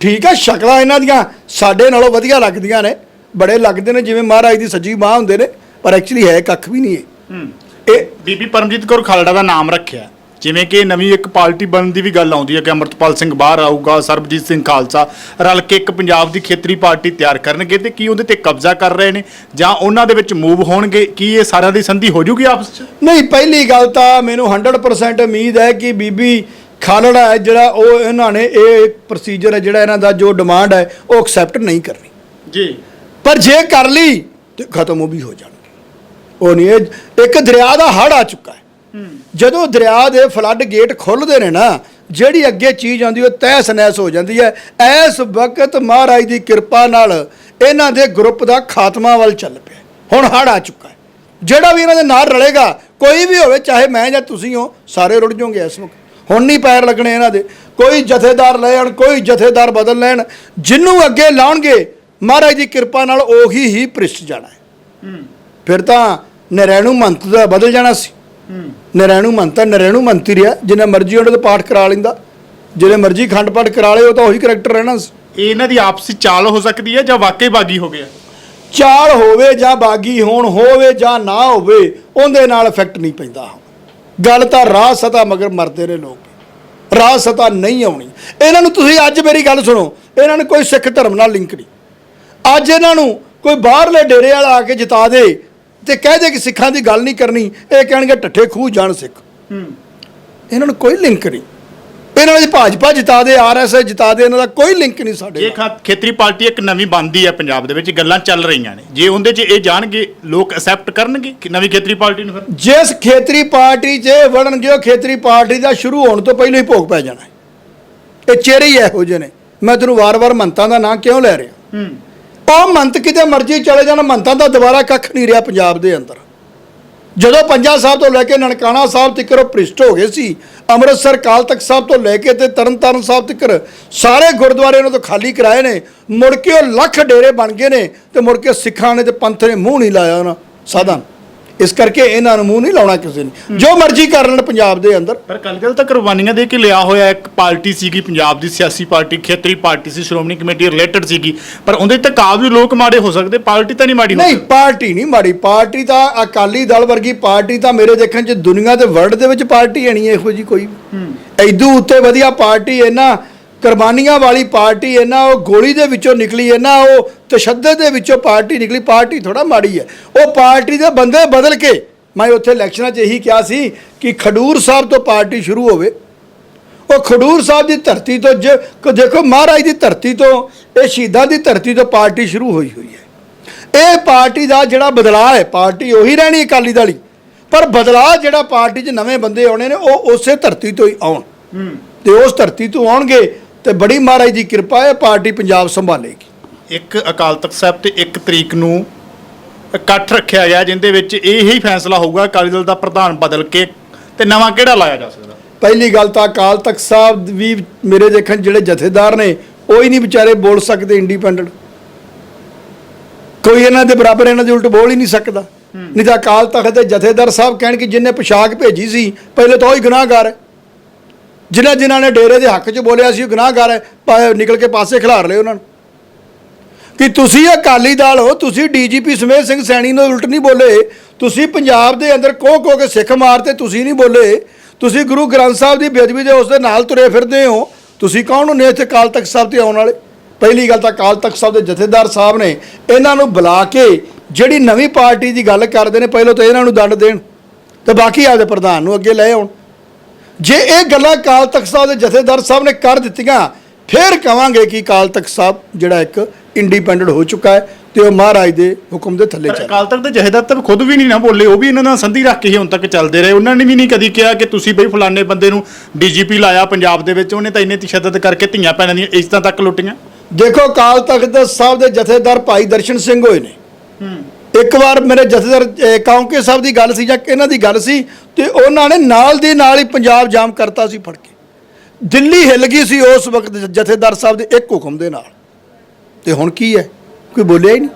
ਠੀਕ ਆ ਸ਼ਕਲਾਂ ਇਹਨਾਂ ਦੀਆਂ ਸਾਡੇ ਨਾਲੋਂ ਵਧੀਆ ਲੱਗਦੀਆਂ ਨੇ। ਬੜੇ ਲੱਗਦੇ ਨੇ ਜਿਵੇਂ ਮਹਾਰਾਜ ਦੀ ਸੱਜੀ ਬਾਹ ਹੁੰਦੇ ਨੇ ਪਰ ਐਕਚੁਅਲੀ ਹੈ ਕੱਖ ਵੀ ਨਹੀਂ ਇਹ। ਇਹ
ਬੀਬੀ ਪਰਮਜੀਤ ਕੌਰ ਖਾਲੜਾ ਦਾ ਨਾਮ ਰੱਖਿਆ। ਜਿਵੇਂ ਕਿ ਨਵੀਂ ਇੱਕ ਪਾਰਟੀ ਬਣਨ ਦੀ ਵੀ ਗੱਲ ਆਉਂਦੀ ਹੈ ਕਿ ਅਮਰਤਪਾਲ ਸਿੰਘ ਬਾਹਰ ਆਊਗਾ ਸਰਬਜੀਤ ਸਿੰਘ ਖਾਲਸਾ ਰਲ ਕੇ ਇੱਕ ਪੰਜਾਬ ਦੀ ਖੇਤਰੀ ਪਾਰਟੀ ਤਿਆਰ ਕਰਨਗੇ ਤੇ ਕੀ ਉਹਦੇ ਤੇ ਕਬਜ਼ਾ ਕਰ ਰਹੇ ਨੇ ਜਾਂ ਉਹਨਾਂ ਦੇ ਵਿੱਚ ਮੂਵ ਹੋਣਗੇ ਕੀ ਇਹ ਸਾਰਿਆਂ ਦੀ ਸੰਧੀ ਹੋ ਜੂਗੀ ਆਪਸ ਚ?
ਨਹੀਂ ਪਹਿਲੀ ਗੱਲ ਤਾਂ ਮੈਨੂੰ 100% ਉਮੀਦ ਹੈ ਕਿ ਬੀਬੀ ਖਾਲੜਾ ਹੈ ਜਿਹੜਾ ਉਹ ਇਹਨਾਂ ਨੇ ਇਹ ਪ੍ਰੋਸੀਜਰ ਹੈ ਜਿਹੜਾ ਇਹਨਾਂ ਦਾ ਜੋ ਡਿਮਾਂਡ ਹੈ ਉਹ ਐਕਸੈਪਟ ਨਹੀਂ ਕਰਨੀ।
ਜੀ।
ਪਰ ਜੇ ਕਰ ਲਈ ਤੇ ਖਤਮ ਉਹ ਵੀ ਹੋ ਜਾਣਗੇ। ਉਹ ਨਹੀਂ ਇਹ ਇੱਕ ਦਰਿਆ ਦਾ ਹੜ ਆ ਚੁੱਕਾ ਹੈ। ਜਦੋਂ ਦਰਿਆ ਦੇ ਫਲੱਡ ਗੇਟ ਖੁੱਲਦੇ ਨੇ ਨਾ ਜਿਹੜੀ ਅੱਗੇ ਚੀਜ਼ ਆਉਂਦੀ ਉਹ ਤਹਿਸ ਨਹਿਸ ਹੋ ਜਾਂਦੀ ਹੈ। ਇਸ ਵਕਤ ਮਹਾਰਾਜ ਦੀ ਕਿਰਪਾ ਨਾਲ ਇਹਨਾਂ ਦੇ ਗਰੁੱਪ ਦਾ ਖਾਤਮਾ ਵੱਲ ਚੱਲ ਪਿਆ ਹੁਣ ਹੜ ਆ ਚੁੱਕਾ ਹੈ। ਜਿਹੜਾ ਵੀ ਇਹਨਾਂ ਦੇ ਨਾਲ ਰਲੇਗਾ ਕੋਈ ਵੀ ਹੋਵੇ ਚਾਹੇ ਮੈਂ ਜਾਂ ਤੁਸੀਂ ਹੋ ਸਾਰੇ ਰੁੜ ਜਾਓਗੇ ਇਸ ਵਕਤ ਹੁਣ ਨਹੀਂ ਪੈਰ ਲੱਗਣੇ ਇਹਨਾਂ ਦੇ। ਕੋਈ ਜਥੇਦਾਰ ਲੈ ਆਉਣ ਕੋਈ ਜਥੇਦਾਰ ਬਦਲ ਲੈਣ ਜਿੰਨੂੰ ਅੱਗੇ ਲਾਉਣਗੇ ਮਹਾਰਾਜ ਦੀ ਕਿਰਪਾ ਨਾਲ ਉਹੀ ਹੀ ਭ੍ਰਿਸ਼ਟ ਜਾਣਾ ਹੈ। ਫਿਰ ਤਾਂ ਨਰੈਣੂ ਮੰਤ ਦਾ ਬਦਲ ਜਾਣਾ ਸੀ। ਨਰੈਣੂ ਮੰਤ ਤਾਂ ਨਰੈਣੂ ਮੰਤ ਹੀ ਰਿਹਾ ਜਿੰਨਾ ਮਰਜ਼ੀ ਉਹਨਾਂ ਦੇ ਪਾਠ ਕਰਾ ਲੈਂਦਾ। ਜਿਹੜੇ ਮਰਜ਼ੀ ਖੰਡ ਪਾਠ ਕਰਾ ਲਏ ਉਹ ਤਾਂ ਉਹੀ ਕਰੈਕਟਰ ਰਹਿਣਾ ਸੀ।
ਇਹ ਇਹਨਾਂ ਦੀ ਆਪਸੀ ਚਾਲ ਹੋ ਸਕਦੀ ਹੈ ਜਾਂ ਵਾਕਈ ਬਾਗੀ ਹੋ ਗਿਆ?
ਚਾਲ ਹੋਵੇ ਜਾਂ ਬਾਗੀ ਹੋਣ ਹੋਵੇ ਜਾਂ ਨਾ ਹੋਵੇ ਉਹਦੇ ਨਾਲ ਇਫੈਕਟ ਨਹੀਂ ਪੈਂਦਾ ਗੱਲ ਤਾਂ ਰਾਹ ਸਤਾ ਮਗਰ ਮਰਦੇ ਨੇ ਲੋਕ। ਰਾਹ ਸਤਾ ਨਹੀਂ ਆਉਣੀ। ਇਹਨਾਂ ਨੂੰ ਤੁਸੀਂ ਅੱਜ ਮੇਰੀ ਗੱਲ ਸੁਣੋ। ਇਹਨਾਂ ਨੂੰ ਕੋਈ ਸਿੱਖ ਧਰਮ ਨਾਲ ਲਿੰਕ ਨਹੀਂ। ਅੱਜ ਇਹਨਾਂ ਨੂੰ ਕੋਈ ਬਾਹਰਲੇ ਡੇਰੇ ਵਾਲਾ ਆ ਕੇ ਜਿਤਾ ਦੇ ਤੇ ਕਹਿ ਦੇ ਕਿ ਸਿੱਖਾਂ ਦੀ ਗੱਲ ਨਹੀਂ ਕਰਨੀ ਇਹ ਕਹਿਣਗੇ ਠੱਠੇ ਖੂਹ ਜਾਣ ਸਿੱਖ। ਇਹਨਾਂ ਨੂੰ ਕੋਈ ਲਿੰਕ ਨਹੀਂ। ਇਹਨਾਂ ਦੀ ਭਾਜਪਾ ਜਿਤਾ ਦੇ ਆਰਐਸਐਸ ਜਿਤਾ ਦੇ ਇਹਨਾਂ ਦਾ ਕੋਈ ਲਿੰਕ ਨਹੀਂ ਸਾਡੇ ਨਾਲ।
ਖਾ- ਖੇਤਰੀ ਪਾਰਟੀ ਇੱਕ ਨਵੀਂ ਬਣਦੀ ਹੈ ਪੰਜਾਬ ਦੇ ਵਿੱਚ ਗੱਲਾਂ ਚੱਲ ਰਹੀਆਂ ਨੇ। ਜੇ ਉਹਦੇ 'ਚ ਇਹ ਜਾਣਗੇ ਲੋਕ ਅਸੈਪਟ ਕਰਨਗੇ ਕਿ ਨਵੀਂ ਖੇਤਰੀ ਪਾਰਟੀ ਨੂੰ ਫਿਰ?
ਜਿਸ ਖੇਤਰੀ ਪਾਰਟੀ 'ਚ ਇਹ ਵੜਨਗੇ ਉਹ ਖੇਤਰੀ ਪਾਰਟੀ ਦਾ ਸ਼ੁਰੂ ਹੋਣ ਤੋਂ ਪਹਿਲਾਂ ਹੀ ਭੋਗ ਪੈ ਜਾਣਾ ਹੈ। ਇਹ ਚਿਹਰੇ ਹੀ ਇਹੋ ਜਿਹੇ ਨੇ। ਮੈਂ ਤੈਨੂੰ ਵਾਰ-ਵਾਰ ਮੰਤਾਂ ਦਾ ਨਾਂ ਕਿਉਂ ਲੈ ਰਿਹਾ? ਉਹ ਮੰਤ ਕਿਤੇ ਮਰਜ਼ੀ ਚਲੇ ਜਾਣ ਮੰਤਾਂ ਦਾ ਦੁਬਾਰਾ ਕੱਖ ਨਹੀਂ ਰਿਹਾ ਪੰਜਾਬ ਦੇ ਅੰਦਰ। ਜਦੋਂ ਪੰਜਾ ਸਾਹਿਬ ਤੋਂ ਲੈ ਕੇ ਨਨਕਾਣਾ ਸਾਹਿਬ ਤੱਕ ਉਹ ਭ੍ਰਿਸ਼ਟ ਹੋ ਗਏ ਸੀ, ਅੰਮ੍ਰਿਤਸਰ ਕਾਲ ਤਖਤ ਸਾਹਿਬ ਤੋਂ ਲੈ ਕੇ ਤੇ ਤਰਨਤਾਰਨ ਸਾਹਿਬ ਤੱਕ ਸਾਰੇ ਗੁਰਦੁਆਰੇ ਉਹਨਾਂ ਤੋਂ ਖਾਲੀ ਕਰਾਏ ਨੇ, ਮੁੜ ਕੇ ਉਹ ਲੱਖ ਡੇਰੇ ਬਣ ਗਏ ਨੇ ਤੇ ਮੁੜ ਕੇ ਸਿੱਖਾਂ ਨੇ ਤੇ ਪੰਥ ਨੇ ਮੂੰਹ ਨਹੀਂ ਲਾਇਆ ਉਹਨਾਂ, ਸਾਧਨ। ਇਸ ਕਰਕੇ ਇਹਨਾਂ ਨੂੰ ਮੂੰਹ ਨਹੀਂ ਲਾਉਣਾ ਕਿਸੇ ਨੇ। ਜੋ ਮਰਜ਼ੀ ਕਰ ਲੈਣ ਪੰਜਾਬ ਦੇ ਅੰਦਰ।
ਪਰ ਕਲਗਲ ਤਾਂ ਕੁਰਬਾਨੀਆਂ ਦੇ ਕੇ ਲਿਆ ਹੋਇਆ ਇੱਕ ਪਾਰਟੀ ਸੀਗੀ ਪੰਜਾਬ ਦੀ ਸਿਆਸੀ ਪਾਰਟੀ ਖੇਤਰੀ ਪਾਰਟੀ ਸੀ ਸ਼੍ਰੋਮਣੀ ਕਮੇਟੀ ਰਿਲੇਟਡ ਸੀਗੀ। ਪਰ ਉਹਦੇ ਤੇ ਕਾਬ ਵੀ ਲੋਕ ਮਾੜੇ ਹੋ ਸਕਦੇ ਪਾਰਟੀ ਤਾਂ ਨਹੀਂ ਮਾੜੀ ਹੋ
ਨਹੀਂ
ਸਕਦੀ।
ਪਾਰਟੀ ਨਹੀਂ ਮਾੜੀ। ਪਾਰਟੀ ਤਾਂ ਅਕਾਲੀ ਦਲ ਵਰਗੀ ਪਾਰਟੀ ਤਾਂ ਮੇਰੇ ਦੇਖਣ ਚ ਦੁਨੀਆ ਦੇ ਵਰਲਡ ਦੇ ਵਿੱਚ ਪਾਰਟੀ ਹੈ ਨਹੀਂ ਇਹੋ ਜੀ ਕੋਈ। ਐਦੂ ਉੱਤੇ ਵਧੀਆ ਪਾਰਟੀ ਇਹਨਾਂ ਕੁਰਬਾਨੀਆਂ ਵਾਲੀ ਪਾਰਟੀ ਇਹਨਾਂ ਉਹ ਗੋਲੀ ਦੇ ਵਿੱਚੋਂ ਨਿਕਲੀ ਇਹਨਾਂ ਉਹ ਤਸ਼ੱਦਦ ਦੇ ਵਿੱਚੋਂ ਪਾਰਟੀ ਨਿਕਲੀ ਪਾਰਟੀ ਥੋੜਾ ਮਾੜੀ ਹੈ। ਉਹ ਪਾਰਟੀ ਦੇ ਬੰਦੇ ਬਦਲ ਕੇ ਮੈਂ ਉੱਥੇ ਇਲੈਕਸ਼ਨਾਂ 'ਚ ਇਹੀ ਕਿਹਾ ਸੀ ਕਿ ਖਡੂਰ ਸਾਹਿਬ ਤੋਂ ਪਾਰਟੀ ਸ਼ੁਰੂ ਹੋਵੇ। ਉਹ ਖਡੂਰ ਸਾਹਿਬ ਦੀ ਧਰਤੀ ਤੋਂ ਜੇ ਦੇਖੋ ਮਹਾਰਾਜ ਦੀ ਧਰਤੀ ਤੋਂ ਇਹ ਸ਼ਹੀਦਾਂ ਦੀ ਧਰਤੀ ਤੋਂ ਪਾਰਟੀ ਸ਼ੁਰੂ ਹੋਈ ਹੋਈ ਹੈ। ਇਹ ਪਾਰਟੀ ਦਾ ਜਿਹੜਾ ਬਦਲਾਅ ਹੈ ਪਾਰਟੀ ਉਹੀ ਰਹਿਣੀ ਅਕਾਲੀ ਦਲ ਹੀ। ਪਰ ਬਦਲਾਅ ਜਿਹੜਾ ਪਾਰਟੀ 'ਚ ਨਵੇਂ ਬੰਦੇ ਆਉਣੇ ਨੇ ਉਹ ਉਸੇ ਧਰਤੀ ਤੋਂ ਹੀ ਆਉਣ। ਤੇ ਉਸ ਧਰਤੀ ਤੋਂ ਆਉਣਗੇ ਤੇ ਬੜੀ ਮਹਾਰਾਜ ਦੀ ਕਿਰਪਾ ਹੈ ਪਾਰਟੀ ਪੰਜਾਬ ਸੰਭਾਲੇਗੀ।
ਇੱਕ ਅਕਾਲ ਤਖਤ ਸਾਹਿਬ ਤੇ ਇੱਕ ਤਰੀਕ ਨੂੰ ਇਕੱਠ ਰੱਖਿਆ ਗਿਆ ਜਿੰਦੇ ਵਿੱਚ ਇਹ ਹੀ ਫੈਸਲਾ ਹੋਊਗਾ ਅਕਾਲੀ ਦਲ ਦਾ ਪ੍ਰਧਾਨ ਬਦਲ ਕੇ ਤੇ ਨਵਾਂ ਕਿਹੜਾ ਲਾਇਆ ਜਾ ਸਕਦਾ?
ਪਹਿਲੀ ਗੱਲ ਤਾਂ ਅਕਾਲ ਤਖਤ ਸਾਹਿਬ ਵੀ ਮੇਰੇ ਦੇਖਣ ਜਿਹੜੇ ਜਥੇਦਾਰ ਨੇ ਉਹ ਹੀ ਨਹੀਂ ਵਿਚਾਰੇ ਬੋਲ ਸਕਦੇ ਇੰਡੀਪੈਂਡੈਂਟ ਕੋਈ ਇਹਨਾਂ ਦੇ ਬਰਾਬਰ ਇਹਨਾਂ ਦੇ ਉਲਟ ਬੋਲ ਹੀ ਨਹੀਂ ਸਕਦਾ। ਨਹੀਂ ਤਾਂ ਅਕਾਲ ਤਖਤ ਦੇ ਜਥੇਦਾਰ ਸਾਹਿਬ ਕਹਿਣ ਕਿ ਜਿੰਨੇ ਪੋਸ਼ਾਕ ਭੇਜੀ ਸੀ ਪਹਿਲੇ ਤਾਂ ਉਹ ਹੀ ਗੁਨਾਹਗਾਰ ਹੈ। ਜਿਨ੍ਹਾਂ ਜਿਨ੍ਹਾਂ ਨੇ ਡੇਰੇ ਦੇ ਹੱਕ 'ਚ ਬੋਲਿਆ ਸੀ, ਉਹ ਗੁਨਾਹਗਾਰ ਹੈ ਨਿਕਲ ਕੇ ਪਾਸੇ ਖਿਲਾਰ ਲਏ ਉਹਨਾਂ ਨੂੰ। ਕਿ ਤੁਸੀਂ ਅਕਾਲੀ ਦਲ ਹੋ, ਤੁਸੀਂ ਡੀਜੀਪੀ ਸਮੇਤ ਸਿੰਘ ਸੈਣੀ ਨੂੰ ਉਲਟ ਨਹੀਂ ਬੋਲੇ, ਤੁਸੀਂ ਪੰਜਾਬ ਦੇ ਅੰਦਰ ਕੋਹ ਕੋਹ ਕੇ ਸਿੱਖ ਮਾਰਤੇ ਤੁਸੀਂ ਨਹੀਂ ਬੋਲੇ, ਤੁਸੀਂ ਗੁਰੂ ਗ੍ਰੰਥ ਸਾਹਿਬ ਦੀ ਬੇਅਦਬੀ ਦੇ ਉਸ ਦੇ ਨਾਲ ਤੁਰੇ ਫਿਰਦੇ ਹੋ, ਤੁਸੀਂ ਕੌਣ ਹੁੰਦੇ ਇੱਥੇ ਕਾਲ ਤਖਤ ਸਾਹਿਬ ਤੇ ਆਉਣ ਵਾਲੇ? ਪਹਿਲੀ ਗੱਲ ਤਾਂ ਕਾਲ ਤਖਤ ਸਾਹਿਬ ਦੇ ਜਥੇਦਾਰ ਸਾਹਿਬ ਨੇ ਇਹਨਾਂ ਨੂੰ ਬੁਲਾ ਕੇ ਜਿਹੜੀ ਨਵੀਂ ਪਾਰਟੀ ਦੀ ਗੱਲ ਕਰਦੇ ਨੇ, ਪਹਿਲਾਂ ਤਾਂ ਇਹਨਾਂ ਨੂੰ ਦੰਡ ਦੇਣ, ਤੇ ਬਾਕੀ ਆਪਦੇ ਪ੍ਰਧਾਨ ਨੂੰ ਅੱਗੇ ਲੈ ਆਉਣ। ਜੇ ਇਹ ਗੱਲਾਂ ਕਾਲ ਤਖਤ ਸਾਹਿਬ ਦੇ ਜਥੇਦਾਰ ਸਾਹਿਬ ਨੇ ਕਰ ਦਿੱਤੀਆਂ ਫਿਰ ਕਵਾਂਗੇ ਕਿ ਕਾਲ ਤਖਤ ਸਾਹਿਬ ਜਿਹੜਾ ਇੱਕ ਇੰਡੀਪੈਂਡੈਂਟ ਹੋ ਚੁੱਕਾ ਹੈ ਤੇ ਉਹ ਮਹਾਰਾਜ ਦੇ ਹੁਕਮ ਦੇ ਥੱਲੇ ਚੱਲ
ਅਕਾਲ ਤਖਤ ਦੇ ਜਹੇਦਾਰ ਤਾਂ ਖੁਦ ਵੀ ਨਹੀਂ ਨਾ ਬੋਲੇ ਉਹ ਵੀ ਇਹਨਾਂ ਨਾਲ ਸੰਧੀ ਰੱਖ ਕੇ ਹੀ ਹੁਣ ਤੱਕ ਚੱਲਦੇ ਰਹੇ। ਉਹਨਾਂ ਨੇ ਵੀ ਨਹੀਂ ਕਦੀ ਕਿਹਾ ਕਿ ਤੁਸੀਂ ਬਈ ਫਲਾਣੇ ਬੰਦੇ ਨੂੰ ਡੀਜੀਪੀ ਲਾਇਆ ਪੰਜਾਬ ਦੇ ਵਿੱਚ ਉਹਨੇ ਤਾਂ ਇੰਨੇ ਤਸ਼ੱਦਦ ਕਰਕੇ ਧੀਆਂ ਭੈਣਾਂ ਦੀਆਂ ਇੱਜ਼ਤਾਂ ਤੱਕ ਲੁੱਟੀਆਂ।
ਦੇਖੋ ਕਾਲ ਤਖਤ ਸਾਹਿਬ ਦੇ ਜਥੇਦਾਰ ਭਾਈ ਦਰਸ਼ਨ ਸਿੰਘ ਹੋਏ ਨੇ। ਇੱਕ ਵਾਰ ਮੇਰੇ ਜਥੇਦਾਰ ਕੌਂਕੇ ਸਾਹਿਬ ਦੀ ਗੱਲ ਸੀ ਜਾਂ ਇਹਨਾਂ ਦੀ ਗੱਲ ਸੀ ਤੇ ਉਹਨਾਂ ਨੇ ਨਾਲ ਦੀ ਨਾਲ ਹੀ ਪੰਜਾਬ ਜਾਮ ਕਰਤਾ ਸੀ ਫੜ ਕੇ। ਦਿੱਲੀ ਹਿੱਲ ਗਈ ਸੀ ਉਸ ਵਕਤ ਜਥੇਦਾਰ ਸਾਹਿਬ ਦੇ ਇੱਕ ਹੁਕਮ ਦੇ ਨਾਲ। ਤੇ ਹੁਣ ਕੀ ਹੈ? ਕੋਈ ਬੋਲਿਆ ਹੀ ਨਹੀਂ।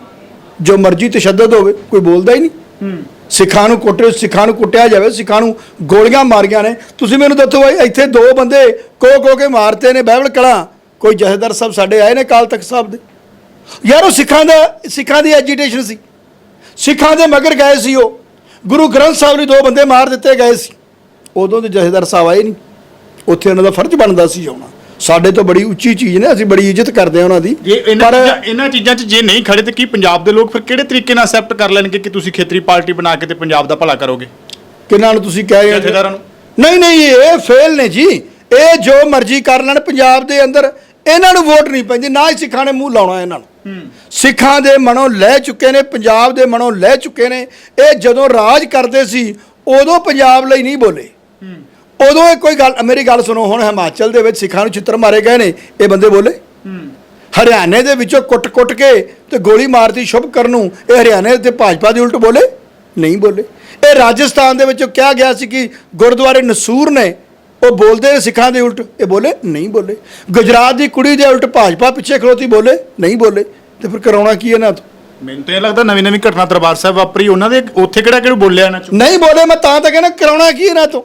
ਜੋ ਮਰਜ਼ੀ ਤਸ਼ੱਦਦ ਹੋਵੇ ਕੋਈ ਬੋਲਦਾ ਹੀ ਨਹੀਂ। ਸਿੱਖਾਂ ਨੂੰ ਕੁੱਟੇ ਸਿੱਖਾਂ ਨੂੰ ਕੁੱਟਿਆ ਜਾਵੇ ਸਿੱਖਾਂ ਨੂੰ ਗੋਲੀਆਂ ਮਾਰੀਆਂ ਨੇ। ਤੁਸੀਂ ਮੈਨੂੰ ਦੱਸੋ ਭਾਈ ਇੱਥੇ ਦੋ ਬੰਦੇ ਕੋ ਕੋ ਕੇ ਮਾਰਤੇ ਨੇ ਬਾਈਬਲ ਕਲਾ। ਕੋਈ ਜਥੇਦਾਰ ਸਾਹਿਬ ਸਾਡੇ ਆਏ ਨੇ ਕਾਲ ਤਖਤ ਸਾਹਿਬ ਦੇ। ਯਾਰ ਉਹ ਸਿੱਖਾਂ ਦਾ ਸਿੱਖਾਂ ਦੀ ਐਜੀਟੇਸ਼ਨ ਸੀ। ਸਿੱਖਾਂ ਦੇ ਮਗਰ ਗਏ ਸੀ ਉਹ। ਗੁਰੂ ਗ੍ਰੰਥ ਸਾਹਿਬ ਲਈ ਦੋ ਬੰਦੇ ਮਾਰ ਦਿੱਤੇ ਗਏ ਸੀ। ਉਦੋਂ ਦੇ ਜਥੇਦਾਰ ਸਾਹਿਬ ਆਏ ਨਹੀਂ। ਉੱਥੇ ਉਹਨਾਂ ਦਾ ਫਰਜ਼ ਬਣਦਾ ਸੀ ਆਉਣਾ। ਸਾਡੇ ਤੋਂ ਬੜੀ ਉੱਚੀ ਚੀਜ਼ ਨੇ ਅਸੀਂ ਬੜੀ ਇੱਜ਼ਤ ਕਰਦੇ ਹਾਂ ਉਹਨਾਂ ਦੀ।
ਜੇ ਇਹਨਾਂ ਚੀਜ਼ਾਂ ਇਹਨਾਂ ਚੀਜ਼ਾਂ 'ਚ ਜੇ ਨਹੀਂ ਖੜੇ ਤੇ ਕੀ ਪੰਜਾਬ ਦੇ ਲੋਕ ਫਿਰ ਕਿਹੜੇ ਤਰੀਕੇ ਨਾਲ ਅਸੈਪਟ ਕਰ ਲੈਣਗੇ ਕਿ ਤੁਸੀਂ ਖੇਤਰੀ ਪਾਰਟੀ ਬਣਾ ਕੇ ਤੇ ਪੰਜਾਬ ਦਾ ਭਲਾ ਕਰੋਗੇ?
ਕਿਹਨਾਂ ਨੂੰ ਤੁਸੀਂ ਕਹਿ ਰਹੇ ਹੋ?
ਜਥੇਦਾਰਾਂ ਨੂੰ।
ਨਹੀਂ ਨਹੀਂ ਇਹ ਫੇਲ ਨੇ ਜੀ। ਇਹ ਜੋ ਮਰਜ਼ੀ ਕਰ ਲੈਣ ਪੰਜਾਬ ਦੇ ਅੰਦਰ ਇਹਨਾਂ ਨੂੰ ਵੋਟ ਨਹੀਂ ਪੈਂਦੀ ਨਾ ਹੀ ਸਿੱਖਾਂ ਨੇ ਮੂੰਹ ਲਾਉਣਾ ਇਹਨਾਂ ਨੂੰ। ਸਿੱਖਾਂ ਦੇ ਮਨੋਂ ਲੈ ਚੁੱਕੇ ਨੇ, ਪੰਜਾਬ ਦੇ ਮਨੋਂ ਲੈ ਚੁੱਕੇ ਨੇ। ਇਹ ਜਦੋਂ ਰਾਜ ਕਰਦੇ ਸੀ, ਉਦੋਂ ਪੰਜਾਬ ਲਈ ਨਹੀਂ ਬੋਲੇ। ਉਦੋਂ ਇਹ ਕੋਈ ਗੱਲ, ਮੇਰੀ ਗੱਲ ਸੁਣੋ, ਹੁਣ ਹਿਮਾਚਲ ਦੇ ਵਿੱਚ ਸਿੱਖਾਂ ਨੂੰ ਚਿੱਤਰ ਮਾਰੇ ਗਏ ਨੇ, ਇਹ ਬੰਦੇ ਬੋਲੇ? ਹਰਿਆਣੇ ਦੇ ਵਿੱਚੋਂ ਕੁੱਟ-ਕੁੱਟ ਕੇ ਤੇ ਗੋਲੀ ਮਾਰਤੀ ਸ਼ੁਭਕਰਨ ਨੂੰ, ਇਹ ਹਰਿਆਣੇ ਤੇ ਭਾਜਪਾ ਦੇ ਉਲਟ ਬੋਲੇ? ਨਹੀਂ ਬੋਲੇ। ਇਹ ਰਾਜਸਥਾਨ ਦੇ ਵਿੱਚੋਂ ਕਿਹਾ ਗਿਆ ਸੀ ਕਿ ਗੁਰਦੁਆਰੇ ਨਸੂਰ ਨੇ ਉਹ ਬੋਲਦੇ ਸਿੱਖਾਂ ਦੇ ਉਲਟ। ਇਹ ਬੋਲੇ ਨਹੀਂ ਬੋਲੇ। ਗੁਜਰਾਤ ਦੀ ਕੁੜੀ ਦੇ ਉਲਟ ਭਾਜਪਾ ਪਿੱਛੇ ਖਲੋਤੀ ਬੋਲੇ ਨਹੀਂ ਬੋਲੇ। ਤੇ ਫਿਰ ਕਰਾਉਣਾ ਕੀ ਇਹਨਾਂ ਤੋਂ
ਮੈਨੂੰ ਤਾਂ ਇਹ ਲੱਗਦਾ ਨਵੀਂ ਨਵੀਂ ਘਟਨਾ ਦਰਬਾਰ ਸਾਹਿਬ ਵਾਪਰੀ ਉਹਨਾਂ ਦੇ ਉੱਥੇ ਕਿਹੜਾ ਕਿਹੜਾ ਬੋਲਿਆ ਇਹਨਾਂ ਚੋਂ?
ਨਹੀਂ ਬੋਲੇ ਮੈਂ ਤਾਂ ਤਾਂ ਕਹਿੰਦਾ ਕਰਾਉਣਾ ਕੀ ਇਹਨਾਂ ਤੋਂ?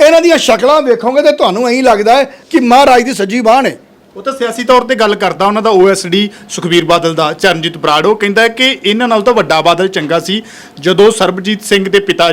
ਇਹਨਾਂ ਦੀਆਂ ਸ਼ਕਲਾਂ ਵੇਖੋਗੇ ਤੇ ਤੁਹਾਨੂੰ ਐਂ ਲੱਗਦਾ ਹੈ ਕਿ ਮਹਾਰਾਜ ਦੀ ਸੱਜੀ ਬਾਹ ਨੇ
ਉਹ ਤਾਂ ਸਿਆਸੀ ਤੌਰ ਤੇ ਗੱਲ ਕਰਦਾ ਉਹਨਾਂ ਦਾ ਓਐਸਡੀ ਸੁਖਬੀਰ ਬਾਦਲ ਦਾ ਚਰਨਜੀਤ ਬਰਾੜ। ਉਹ ਕਹਿੰਦਾ ਕਿ ਇਹਨਾਂ ਨਾਲ ਤਾਂ ਵੱਡਾ ਬਾਦਲ ਚੰਗਾ ਸੀ। ਜਦੋਂ ਸਰਬਜੀਤ ਸਿੰਘ ਦੇ ਪਿਤਾ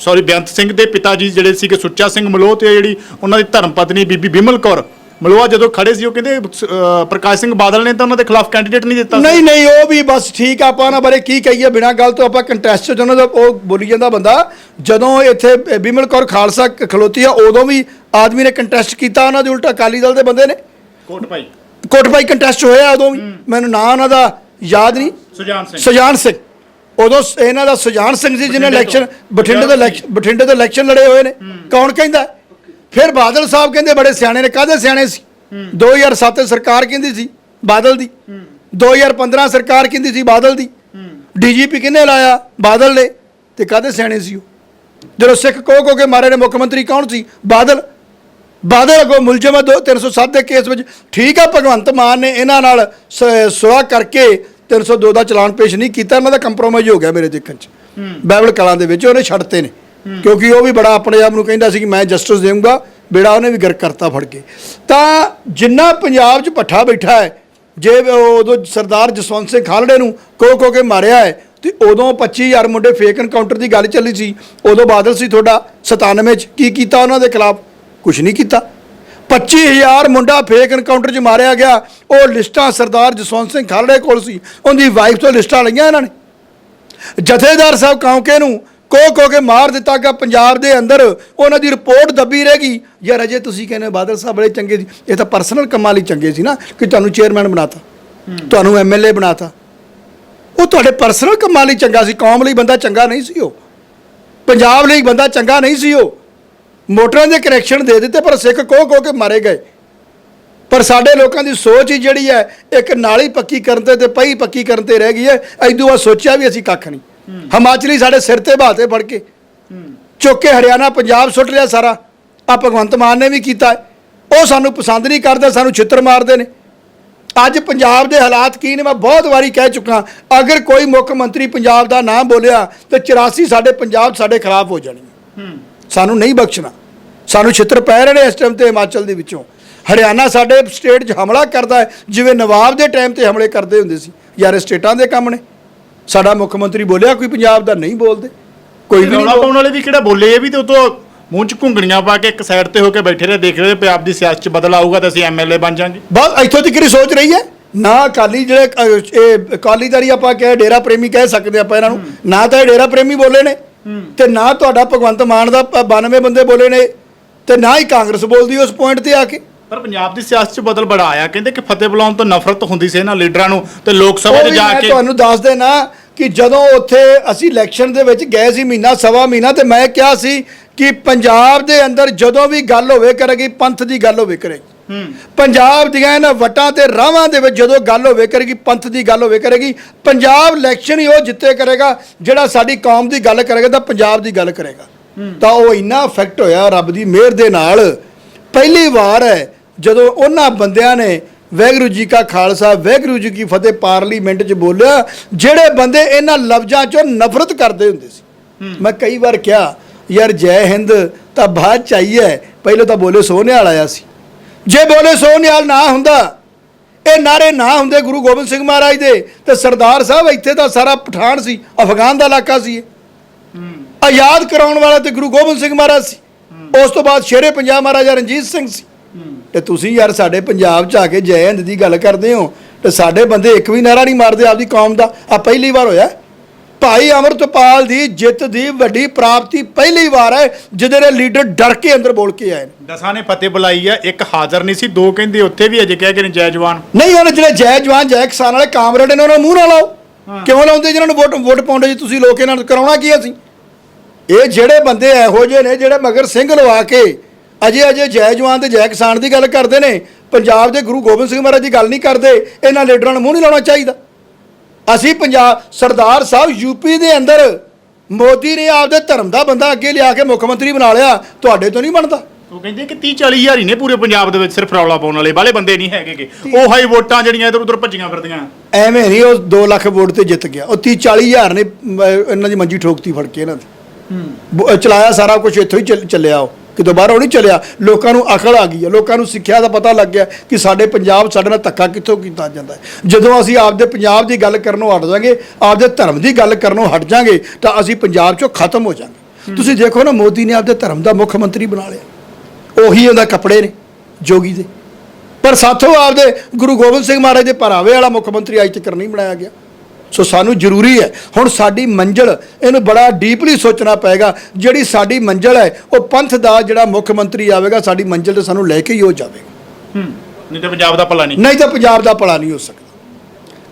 ਸੌਰੀ ਬੇਅੰਤ ਸਿੰਘ ਦੇ ਪਿਤਾ ਜੀ ਜਿਹੜੇ ਸੀਗੇ ਸੁੱਚਾ ਸਿੰਘ ਮਲੋਹ ਤੇ ਜਿਹੜੀ ਉਹਨਾਂ ਦੀ ਧਰਮ ਪਤਨੀ ਬੀਬੀ ਬਿਮਲ ਕੌਰ। ਮਲੋਹਾ ਜਦੋਂ ਖੜੇ ਸੀ ਉਹ ਕਹਿੰਦੇ ਅਹ, ਪ੍ਰਕਾਸ਼ ਸਿੰਘ ਬਾਦਲ ਨੇ ਤਾਂ ਉਹਨਾਂ ਦੇ ਖਿਲਾਫ ਕੈਂਡੀਡੇਟ ਨਹੀਂ ਦਿੱਤਾ ਸੀ।
ਨਹੀਂ ਨਹੀਂ ਉਹ ਵੀ ਬਸ ਠੀਕ ਆ, ਆਪਾਂ ਉਹਨਾਂ ਬਾਰੇ ਕੀ ਕਹੀਏ ਬਿਨਾਂ ਗੱਲ ਤੋਂ ਆਪਾਂ ਕੰਟੈਸਟ ਚ ਉਹਨਾਂ ਦਾ ਉਹ ਬੋਲੀ ਜਾਂਦਾ ਬੰਦਾ। ਜਦੋਂ ਇੱਥੇ ਬਿਮਲ ਕੌਰ ਖਾਲਸਾ ਖਲੋਤੀ ਆ ਉਦੋਂ ਵੀ ਆਦਮੀ ਨੇ ਕੰਟੈਸਟ ਕੀਤਾ ਉਹਨਾਂ ਦੇ ਉਲਟਾ ਅਕਾਲੀ ਦਲ ਦੇ ਬੰਦੇ ਨੇ।
ਕੋਟ ਭਾਈ।
ਕੋਟਪਾਈ ਕੰਟੈਸਟ ਹੋਇਆ ਉਦੋਂ ਵੀ। ਮੈਨੂੰ ਨਾਂ ਉਹਨਾਂ ਦਾ ਯਾਦ ਨਹੀਂ।
ਸੁਜਾਨ ਸਿੰਘ।
ਸੁਜਾਨ ਸਿੰਘ। ਉਦੋਂ ਇਹਨਾਂ ਦਾ ਸੁਜਾਨ ਸਿੰਘ ਸੀ ਜਿਹਨੇ ਇਲੈਕਸ਼ਨ। ਬਠਿੰਡੇ ਦੇ ਇਲੈਕਸ਼ਨ ਬਠਿੰਡੇ ਦੇ ਇਲੈਕਸ਼ਨ ਲੜੇ ਹੋਏ ਨੇ। ਕੌਣ ਕਹਿੰਦਾ? ਫਿਰ ਬਾਦਲ ਸਾਹਿਬ ਕਹਿੰਦੇ ਬੜੇ ਸਿਆਣੇ ਨੇ। ਕਾਹਦੇ ਸਿਆਣੇ ਸੀ? 2007 ਸਰਕਾਰ ਕਹਿੰਦੀ ਸੀ ਬਾਦਲ ਦੀ। 2015 ਸਰਕਾਰ ਕਹਿੰਦੀ ਸੀ ਬਾਦਲ ਦੀ। ਡੀਜੀਪੀ ਕਿਹਨੇ ਲਾਇਆ? ਬਾਦਲ ਨੇ। ਤੇ ਕਾਹਦੇ ਸਿਆਣੇ ਸੀ ਉਹ? ਜਦੋਂ ਸਿੱਖ ਕੋ ਕੋ ਕੇ ਮਾਰੇ ਨੇ ਮੁੱਖ ਮੰਤਰੀ ਕੌਣ ਸੀ? ਬਾਦਲ। ਬਾਦਲ ਅਗੋ ਮੁਲਜ਼ਮ ਹੈ ਦੋ 307 ਦੇ ਕੇਸ ਵਿੱਚ। ਠੀਕ ਆ ਭਗਵੰਤ ਮਾਨ ਨੇ ਇਹਨਾਂ ਨਾਲ ਸ- ਸੁਆਹ ਕਰਕੇ 302 ਦਾ ਚਲਾਨ ਪੇਸ਼ ਨਹੀਂ ਕੀਤਾ ਇਹਨਾਂ ਦਾ ਕੰਪਰੋਮਾਈਜ਼ ਹੋ ਗਿਆ ਮੇਰੇ ਦੇਖਣ 'ਚ। ਬਾਈਬਲ ਕਲਾਂ ਦੇ ਵਿੱਚ ਉਹਨੇ ਛੱਡਤੇ ਨੇ। ਕਿਉਂਕਿ ਉਹ ਵੀ ਬੜਾ ਆਪਣੇ ਆਪ ਨੂੰ ਕਹਿੰਦਾ ਸੀ ਕਿ ਮੈਂ ਜਸਟਿਸ ਦੇਵਾਂਗਾ ਬੇੜਾ ਉਹਨੇ ਵੀ ਗਰਕ ਕਰਤਾ ਫੜ ਕੇ। ਤਾਂ ਜਿੰਨਾ ਪੰਜਾਬ 'ਚ ਪੱਠਾ ਬੈਠਾ ਹੈ ਜੇ ਉਦੋਂ ਸਰਦਾਰ ਜਸਵੰਤ ਸਿੰਘ ਖਾਲੜੇ ਨੂੰ ਕੋ ਕੋ ਕੇ ਮਾਰਿਆ ਹੈ ਤੇ ਉਦੋਂ 25000 ਮੁੰਡੇ ਫੇਕ ਐਨਕਾਊਂਟਰ ਦੀ ਗੱਲ ਚੱਲੀ ਸੀ ਉਦੋਂ ਬਾਦਲ ਸੀ ਤੁਹਾਡਾ 97 ਚ ਕੀ ਕੀਤਾ ਉਹਨਾਂ ਦੇ ਖਿਲਾਫ? ਕੁਝ ਨਹੀਂ ਕੀਤਾ। 25000 ਮੁੰਡਾ ਫੇਕ ਐਨਕਾਊਂਟਰ 'ਚ ਮਾਰਿਆ ਗਿਆ। ਉਹ ਲਿਸਟਾਂ ਸਰਦਾਰ ਜਸਵੰਤ ਸਿੰਘ ਖਾਲੜੇ ਕੋਲ ਸੀ। ਉਹਦੀ ਵਾਈਫ ਤੋਂ ਲਿਸਟਾਂ ਲਈਆਂ ਇਹਨਾਂ ਨੇ। ਜਥੇਦਾਰ ਸਾਹਿਬ ਕਾਉਂਕੇ ਨੂੰ ਕੋ ਕੋ ਕੇ ਮਾਰ ਦਿੱਤਾ ਗਿਆ। ਪੰਜਾਬ ਦੇ ਅੰਦਰ ਉਹਨਾਂ ਦੀ ਰਿਪੋਰਟ ਦੱਬੀ ਰਹੇਗੀ ਯਾਰ ਅਜੇ ਤੁਸੀਂ ਕਹਿੰਦੇ ਬਾਦਲ ਸਾਹਿਬ ਬੜੇ ਚੰਗੇ ਸੀ। ਇਹ ਤਾਂ ਪਰਸਨਲ ਕੰਮਾਂ ਲਈ ਚੰਗੇ ਸੀ ਨਾ ਕਿ ਤੁਹਾਨੂੰ ਚੇਅਰਮੈਨ ਬਣਾਤਾ। ਤੁਹਾਨੂੰ ਐਮਐਲਏ ਬਣਾਤਾ। ਉਹ ਤੁਹਾਡੇ ਪਰਸਨਲ ਕੰਮਾਂ ਲਈ ਚੰਗਾ ਸੀ। ਕੌਮ ਲਈ ਬੰਦਾ ਚੰਗਾ ਨਹੀਂ ਸੀ ਉਹ। ਪੰਜਾਬ ਲਈ ਬੰਦਾ ਚੰਗਾ ਨਹੀਂ ਸੀ ਉਹ। ਮੋਟਰਾਂ ਦੇ ਕਰੈਕਸ਼ਨ ਦੇ ਦਿੱਤੇ ਪਰ ਸਿੱਖ ਕੋ ਕੋ ਕੇ ਮਾਰੇ ਗਏ। ਪਰ ਸਾਡੇ ਲੋਕਾਂ ਦੀ ਸੋਚ ਹੀ ਜਿਹੜੀ ਹੈ ਇੱਕ ਨਾਲੀ ਪੱਕੀ ਕਰਨ ਤੇ ਤੇ ਪਈ ਪੱਕੀ ਕਰਨ ਤੇ ਰਹਿ ਗਈ ਹੈ। ਐਦੂ ਬਾਅਦ ਸੋਚਿਆ ਵੀ ਅਸੀਂ ਕੱਖ ਨਹੀਂ। ਹਿਮਾਚਲੀ ਸਾਡੇ ਸਿਰ ਤੇ ਬਾਤੇ ਫੜ ਕੇ ਚੁੱਕ ਕੇ ਹਰਿਆਣਾ ਪੰਜਾਬ ਸੁੱਟ ਲਿਆ ਸਾਰਾ। ਆ ਭਗਵੰਤ ਮਾਨ ਨੇ ਵੀ ਕੀਤਾ। ਉਹ ਸਾਨੂੰ ਪਸੰਦ ਨਹੀਂ ਕਰਦੇ ਸਾਨੂੰ ਛਿੱਤਰ ਮਾਰਦੇ ਨੇ। ਅੱਜ ਪੰਜਾਬ ਦੇ ਹਾਲਾਤ ਕੀ ਨੇ ਮੈਂ ਬਹੁਤ ਵਾਰੀ ਕਹਿ ਚੁੱਕਾ ਅਗਰ ਕੋਈ ਮੁੱਖ ਮੰਤਰੀ ਪੰਜਾਬ ਦਾ ਨਾਮ ਬੋਲਿਆ ਤੇ 84 ਸਾਡੇ ਪੰਜਾਬ ਸਾਡੇ ਖਿਲਾਫ ਹੋ ਜਾਣੀ ਸਾਨੂੰ ਨਹੀਂ ਬਖਸ਼ਣਾ। ਸਾਨੂੰ ਛਿੱਤਰ ਪੈ ਰਹੇ ਨੇ ਇਸ ਟਾਈਮ ਤੇ ਹਿਮਾਚਲ ਦੇ ਵਿੱਚੋਂ। ਹਰਿਆਣਾ ਸਾਡੇ ਸਟੇਟ 'ਚ ਹਮਲਾ ਕਰਦਾ ਹੈ ਜਿਵੇਂ ਨਵਾਬ ਦੇ ਟਾਈਮ ਤੇ ਹਮਲੇ ਕਰਦੇ ਹੁੰਦੇ ਸੀ। ਯਾਰ ਸਟੇਟਾਂ ਦੇ ਕੰਮ ਨੇ। ਸਾਡਾ ਮੁੱਖ ਮੰਤਰੀ ਬੋਲਿਆ ਕੋਈ ਪੰਜਾਬ ਦਾ ਨਹੀਂ ਬੋਲਦੇ। ਕੋਈ ਵੀ
ਰੌਲਾ ਪਾਉਣ ਵਾਲੇ ਵੀ ਕਿਹੜਾ ਬੋਲੇ ਇਹ ਵੀ ਤੇ ਉਤੋਂ ਮੂੰਹ ਚ ਘੁੰਗਣੀਆਂ ਪਾ ਕੇ ਇੱਕ ਸਾਈਡ ਤੇ ਹੋ ਕੇ ਬੈਠੇ ਰਹੇ ਦੇਖ ਰਹੇ ਪੰਜਾਬ ਦੀ ਸਿਆਸਤ ਚ ਬਦਲ ਆਊਗਾ ਤਾਂ ਅਸੀਂ ਐਮਐਲਏ ਬਣ ਜਾਾਂਗੇ।
ਬਸ ਇੱਥੋਂ ਤੱਕ ਹੀ ਸੋਚ ਰਹੀ ਹੈ। ਨਾ ਅਕਾਲੀ ਜਿਹੜੇ ਇਹ ਅਕਾਲੀਦਾਰੀ ਆਪਾਂ ਕਹੇ ਡੇਰਾ ਪ੍ਰੇਮੀ ਕਹਿ ਸਕਦੇ ਆਪਾਂ ਇਹਨਾਂ ਨੂੰ। ਨਾ ਤਾਂ ਇਹ ਡੇਰਾ ਪ੍ਰੇਮੀ ਬੋਲੇ ਨੇ। ਤੇ ਨਾ ਤੁਹਾਡਾ ਭਗਵੰਤ ਮਾਨ ਦਾ ਪ- 92 ਬੰਦੇ ਬੋਲੇ ਨੇ ਤੇ ਨਾ ਹੀ ਕਾਂਗਰਸ ਬੋਲਦੀ ਉਸ ਪੁਆਇੰਟ ਤੇ ਆ ਕੇ।
ਪਰ ਪੰਜਾਬ ਦੀ ਸਿਆਸਤ ਚ ਬਦਲ ਬੜਾ ਆਇਆ। ਕਹਿੰਦੇ ਕਿ ਫਤਿਹ ਬੁਲਾਉਣ ਤੋਂ ਨਫ਼ਰਤ ਹੁੰਦੀ ਸੀ ਇਹਨਾਂ ਲੀਡਰਾਂ ਨੂੰ ਤੇ ਲੋਕ ਸਭਾ 'ਚ ਜਾ
ਮੈਂ
ਕੇ
ਤੁਹਾਨੂੰ ਦੱਸ ਦੇਣਾ ਕਿ ਜਦੋਂ ਉੱਥੇ ਅਸੀਂ ਇਲੈਕਸ਼ਨ ਦੇ ਵਿੱਚ ਗਏ ਸੀ ਮਹੀਨਾ ਸਵਾ ਮਹੀਨਾ ਤੇ ਮੈਂ ਕਿਹਾ ਸੀ ਕਿ ਪੰਜਾਬ ਦੇ ਅੰਦਰ ਜਦੋਂ ਵੀ ਗੱਲ ਹੋਵੇ ਕਰੇਗੀ ਪੰਥ ਦੀ ਗੱਲ ਹੋਵੇ ਕਰੇਗੀ। ਪੰਜਾਬ ਦੀਆਂ ਇਹਨਾਂ ਵਟਾਂ ਤੇ ਰਾਵਾਂ ਦੇ ਵਿੱਚ ਜਦੋਂ ਗੱਲ ਹੋਵੇ ਕਰੇਗੀ, ਪੰਥ ਦੀ ਗੱਲ ਹੋਵੇ ਕਰੇਗੀ, ਪੰਜਾਬ ਇਲੈਕਸ਼ਨ ਹੀ ਉਹ ਜਿੱਤੇ ਕਰੇਗਾ, ਜਿਹੜਾ ਸਾਡੀ ਕੌਮ ਦੀ ਗੱਲ ਕਰੇਗਾ ਤਾਂ ਪੰਜਾਬ ਦੀ ਗੱਲ ਕਰੇਗਾ। ਤਾਂ ਉਹ ਇੰਨਾ ਇਫੈਕਟ ਹੋਇਆ ਰੱਬ ਦੀ ਮਿਹਰ ਦੇ ਨਾਲ। ਪਹਿਲੀ ਵਾਰ ਹੈ, ਜਦੋਂ ਉਹਨਾਂ ਬੰਦਿਆਂ ਨੇ ਵੈਗਰੂ ਜੀ ਕਾ ਖਾਲਸਾ ਵੈਗਰੂ ਜੀ ਕੀ ਫਤਿਹ ਪਾਰਲੀਮੈਂਟ 'ਚ ਬੋਲਿਆ, ਜਿਹੜੇ ਬੰਦੇ ਇਹਨਾਂ ਲਫ਼ਜ਼ਾਂ 'ਚੋਂ ਨਫ਼ਰਤ ਕਰਦੇ ਹੁੰਦੇ ਸੀ। ਮੈਂ ਕਈ ਵਾਰ ਕਿਹਾ, ਯਾਰ ਜੈ ਹਿੰਦ ਤਾਂ ਬਾਅਦ ਚਾਹੀਏ ਪਹਿਲਾਂ ਤਾਂ ਬੋਲੇ ਸੋਹਣਿਆਲ ਆਇਆ ਸੀ। ਜੇ ਬੋਲੇ ਸੋਹਣਿਆਲ ਨਾ ਹੁੰਦਾ ਇਹ ਨਾਰੇ ਨਾ ਹੁੰਦੇ ਗੁਰੂ ਗੋਬਿੰਦ ਸਿੰਘ ਮਹਾਰਾਜ ਦੇ ਤੇ ਸਰਦਾਰ ਸਾਹਿਬ ਇੱਥੇ ਤਾਂ ਸਾਰਾ ਪਠਾਨ ਸੀ ਅਫਗਾਨ ਦਾ ਇਲਾਕਾ ਸੀ ਆਜ਼ਾਦ ਕਰਾਉਣ ਵਾਲਾ ਤੇ ਗੁਰੂ ਗੋਬਿੰਦ ਸਿੰਘ ਮਹਾਰਾਜ ਸੀ। ਉਸ ਤੋਂ ਬਾਅਦ ਸ਼ੇਰੇ ਪੰਜਾਬ ਮਹਾਰਾਜਾ ਰਣਜੀਤ ਸਿੰਘ ਸੀ। ਤੇ ਤੁਸੀਂ ਯਾਰ ਸਾਡੇ ਪੰਜਾਬ 'ਚ ਆ ਕੇ ਜੈ ਹਿੰਦ ਦੀ ਗੱਲ ਕਰਦੇ ਹੋ ਤੇ ਸਾਡੇ ਬੰਦੇ ਇੱਕ ਵੀ ਨਾਰਾ ਨਹੀਂ ਮਾਰਦੇ ਆਪਦੀ ਕੌਮ ਦਾ। ਆ ਪਹਿਲੀ ਵਾਰ ਹੋਇਆ। ਭਾਈ ਅਮਰਤਪਾਲ ਦੀ ਜਿੱਤ ਦੀ ਵੱਡੀ ਪ੍ਰਾਪਤੀ ਪਹਿਲੀ ਵਾਰ ਹੈ ਜਿਹਦੇ ਨੇ ਲੀਡਰ ਡਰ ਕੇ ਅੰਦਰ ਬੋਲ ਕੇ ਆਏ ਨੇ।
ਦਸਾਂ ਨੇ ਫਤਿਹ ਬੁਲਾਈ ਹੈ ਇੱਕ ਹਾਜ਼ਰ ਨਹੀਂ ਸੀ ਦੋ ਕਹਿੰਦੇ ਉੱਥੇ ਵੀ ਅਜੇ ਕਹਿ ਕੇ ਨੇ ਜੈ ਜਵਾਨ।
ਨਹੀਂ ਹੁਣ ਜਿਹੜੇ ਜੈ ਜਵਾਨ ਜੈ ਕਿਸਾਨ ਵਾਲੇ ਕਾਮਰੇਡ ਨੇ ਉਹਨਾਂ ਨੂੰ ਮੂੰਹ ਨਾ ਲਾਓ। ਕਿਉਂ ਲਾਉਂਦੇ ਜਿਹਨਾਂ ਨੂੰ ਵੋਟ ਵੋਟ ਪਾਉਂਦੇ ਜੀ ਤੁਸੀਂ ਲੋਕ ਇਹਨਾਂ ਨੂੰ ਕਰਾਉਣਾ ਕੀ ਅਸੀਂ? ਇਹ ਜਿਹੜੇ ਬੰਦੇ ਇਹੋ ਜਿਹੇ ਨੇ ਜਿਹੜੇ ਮਗਰ ਸਿੰਘ ਲਵਾ ਕੇ ਅਜੇ ਅਜੇ ਜੈ ਜਵਾਨ ਤੇ ਜੈ ਕਿਸਾਨ ਦੀ ਗੱਲ ਕਰਦੇ ਨੇ ਪੰਜਾਬ ਦੇ ਗੁਰੂ ਗੋਬਿੰਦ ਸਿੰਘ ਮਹਾਰਾਜ ਦੀ ਗੱਲ ਨਹੀਂ ਕਰਦੇ ਇਹਨਾਂ ਲੀਡਰਾਂ ਨੂੰ ਮੂੰਹ ਨਹੀਂ ਲਾਉਣਾ ਚਾਹੀਦਾ। ਅਸੀਂ ਪੰਜਾਬ ਸਰਦਾਰ ਸਾਹਿਬ ਯੂਪੀ ਦੇ ਅੰਦਰ ਮੋਦੀ ਨੇ ਆਪਦੇ ਧਰਮ ਦਾ ਬੰਦਾ ਅੱਗੇ ਲਿਆ ਕੇ ਮੁੱਖ ਮੰਤਰੀ ਬਣਾ ਲਿਆ ਤੁਹਾਡੇ ਤੋਂ ਨਹੀਂ ਬਣਦਾ।
ਉਹ ਕਹਿੰਦੇ ਕਿ 30 40 ਹਜ਼ਾਰ ਹੀ ਨੇ ਪੂਰੇ ਪੰਜਾਬ ਦੇ ਵਿੱਚ ਸਿਰਫ ਰੌਲਾ ਪਾਉਣ ਵਾਲੇ ਬਾਲੇ ਬੰਦੇ ਨਹੀਂ ਹੈਗੇਗੇ ਉਹ ਹਾਈ ਵੋਟਾਂ ਜਿਹੜੀਆਂ ਇਧਰ ਉਧਰ ਭੱਜੀਆਂ ਫਿਰਦੀਆਂ।
ਐਵੇਂ ਨਹੀਂ ਉਹ 2 ਲੱਖ ਵੋਟ ਤੇ ਜਿੱਤ ਗਿਆ। ਉਹ 30 40 ਹਜ਼ਾਰ ਨੇ ਇਹਨਾਂ ਦੀ ਮੰਜੀ ਠੋਕਤੀ ਫੜ ਕੇ ਇਹਨਾਂ ਦੀ। ਚਲਾਇਆ ਸਾਰਾ ਕੁਝ ਇੱਥੋਂ ਹੀ ਚੱਲ- ਚੱਲਿਆ ਉਹ। ਕਿ ਕਿਤੋਂ ਬਾਹਰੋਂ ਨਹੀਂ ਚੱਲਿਆ। ਲੋਕਾਂ ਨੂੰ ਅਕਲ ਆ ਗਈ ਹੈ। ਲੋਕਾਂ ਨੂੰ ਸਿੱਖਿਆ ਦਾ ਪਤਾ ਲੱਗ ਗਿਆ ਕਿ ਸਾਡੇ ਪੰਜਾਬ ਸਾਡੇ ਨਾਲ ਧੱਕਾ ਕਿੱਥੋਂ ਕੀਤਾ ਜਾਂਦਾ ਹੈ। ਜਦੋਂ ਅਸੀਂ ਆਪਦੇ ਪੰਜਾਬ ਦੀ ਗੱਲ ਕਰਨੋਂ ਹਟ ਜਾਾਂਗੇ, ਆਪਦੇ ਧਰਮ ਦੀ ਗੱਲ ਕਰਨੋਂ ਹਟ ਜਾਾਂਗੇ, ਤਾਂ ਅਸੀਂ ਪੰਜਾਬ ਚੋਂ ਖਤਮ ਹੋ ਜਾਾਂਗੇ। ਤੁਸੀਂ ਦੇਖੋ ਨਾ, ਮੋਦੀ ਨੇ ਆਪਦੇ ਧਰਮ ਦਾ ਮੁੱਖ ਮੰਤਰੀ ਬਣਾ ਲਿਆ। ਉਹੀ ਉਹਦਾ ਕੱਪੜੇ ਨੇ, ਜੋਗੀ ਦੇ। ਪਰ ਸਾਥੋਂ ਆਪਦੇ ਗੁਰੂ ਗੋਬਿੰਦ ਸਿੰਘ ਮਹਾਰਾਜ ਦੇ ਭਰਾਵੇ ਵਾਲਾ ਮੁੱਖ ਮੰਤਰੀ ਅੱਜ ਤੱਕ ਨਹੀਂ ਬਣਾਇਆ ਗਿਆ। ਸੋ ਸਾਨੂੰ ਜ਼ਰੂਰੀ ਹੈ ਹੁਣ ਸਾਡੀ ਮੰਜ਼ਲ ਇਹਨੂੰ ਬੜਾ ਡੀਪਲੀ ਸੋਚਣਾ ਪਏਗਾ ਜਿਹੜੀ ਸਾਡੀ ਮੰਜ਼ਲ ਹੈ ਉਹ ਪੰਥ ਦਾ ਜਿਹੜਾ ਮੁੱਖ ਮੰਤਰੀ ਆਵੇਗਾ ਸਾਡੀ ਮੰਜ਼ਲ ਤੇ ਸਾਨੂੰ ਲੈ ਕੇ ਹੀ ਹੋ ਜਾਵੇਗਾ।
ਹੂੰ ਨਹੀਂ ਤੇ ਪੰਜਾਬ ਦਾ ਭਲਾ ਨਹੀਂ।
ਨਹੀਂ ਤਾਂ ਪੰਜਾਬ ਦਾ ਭਲਾ ਨਹੀਂ ਹੋ ਸਕਦਾ।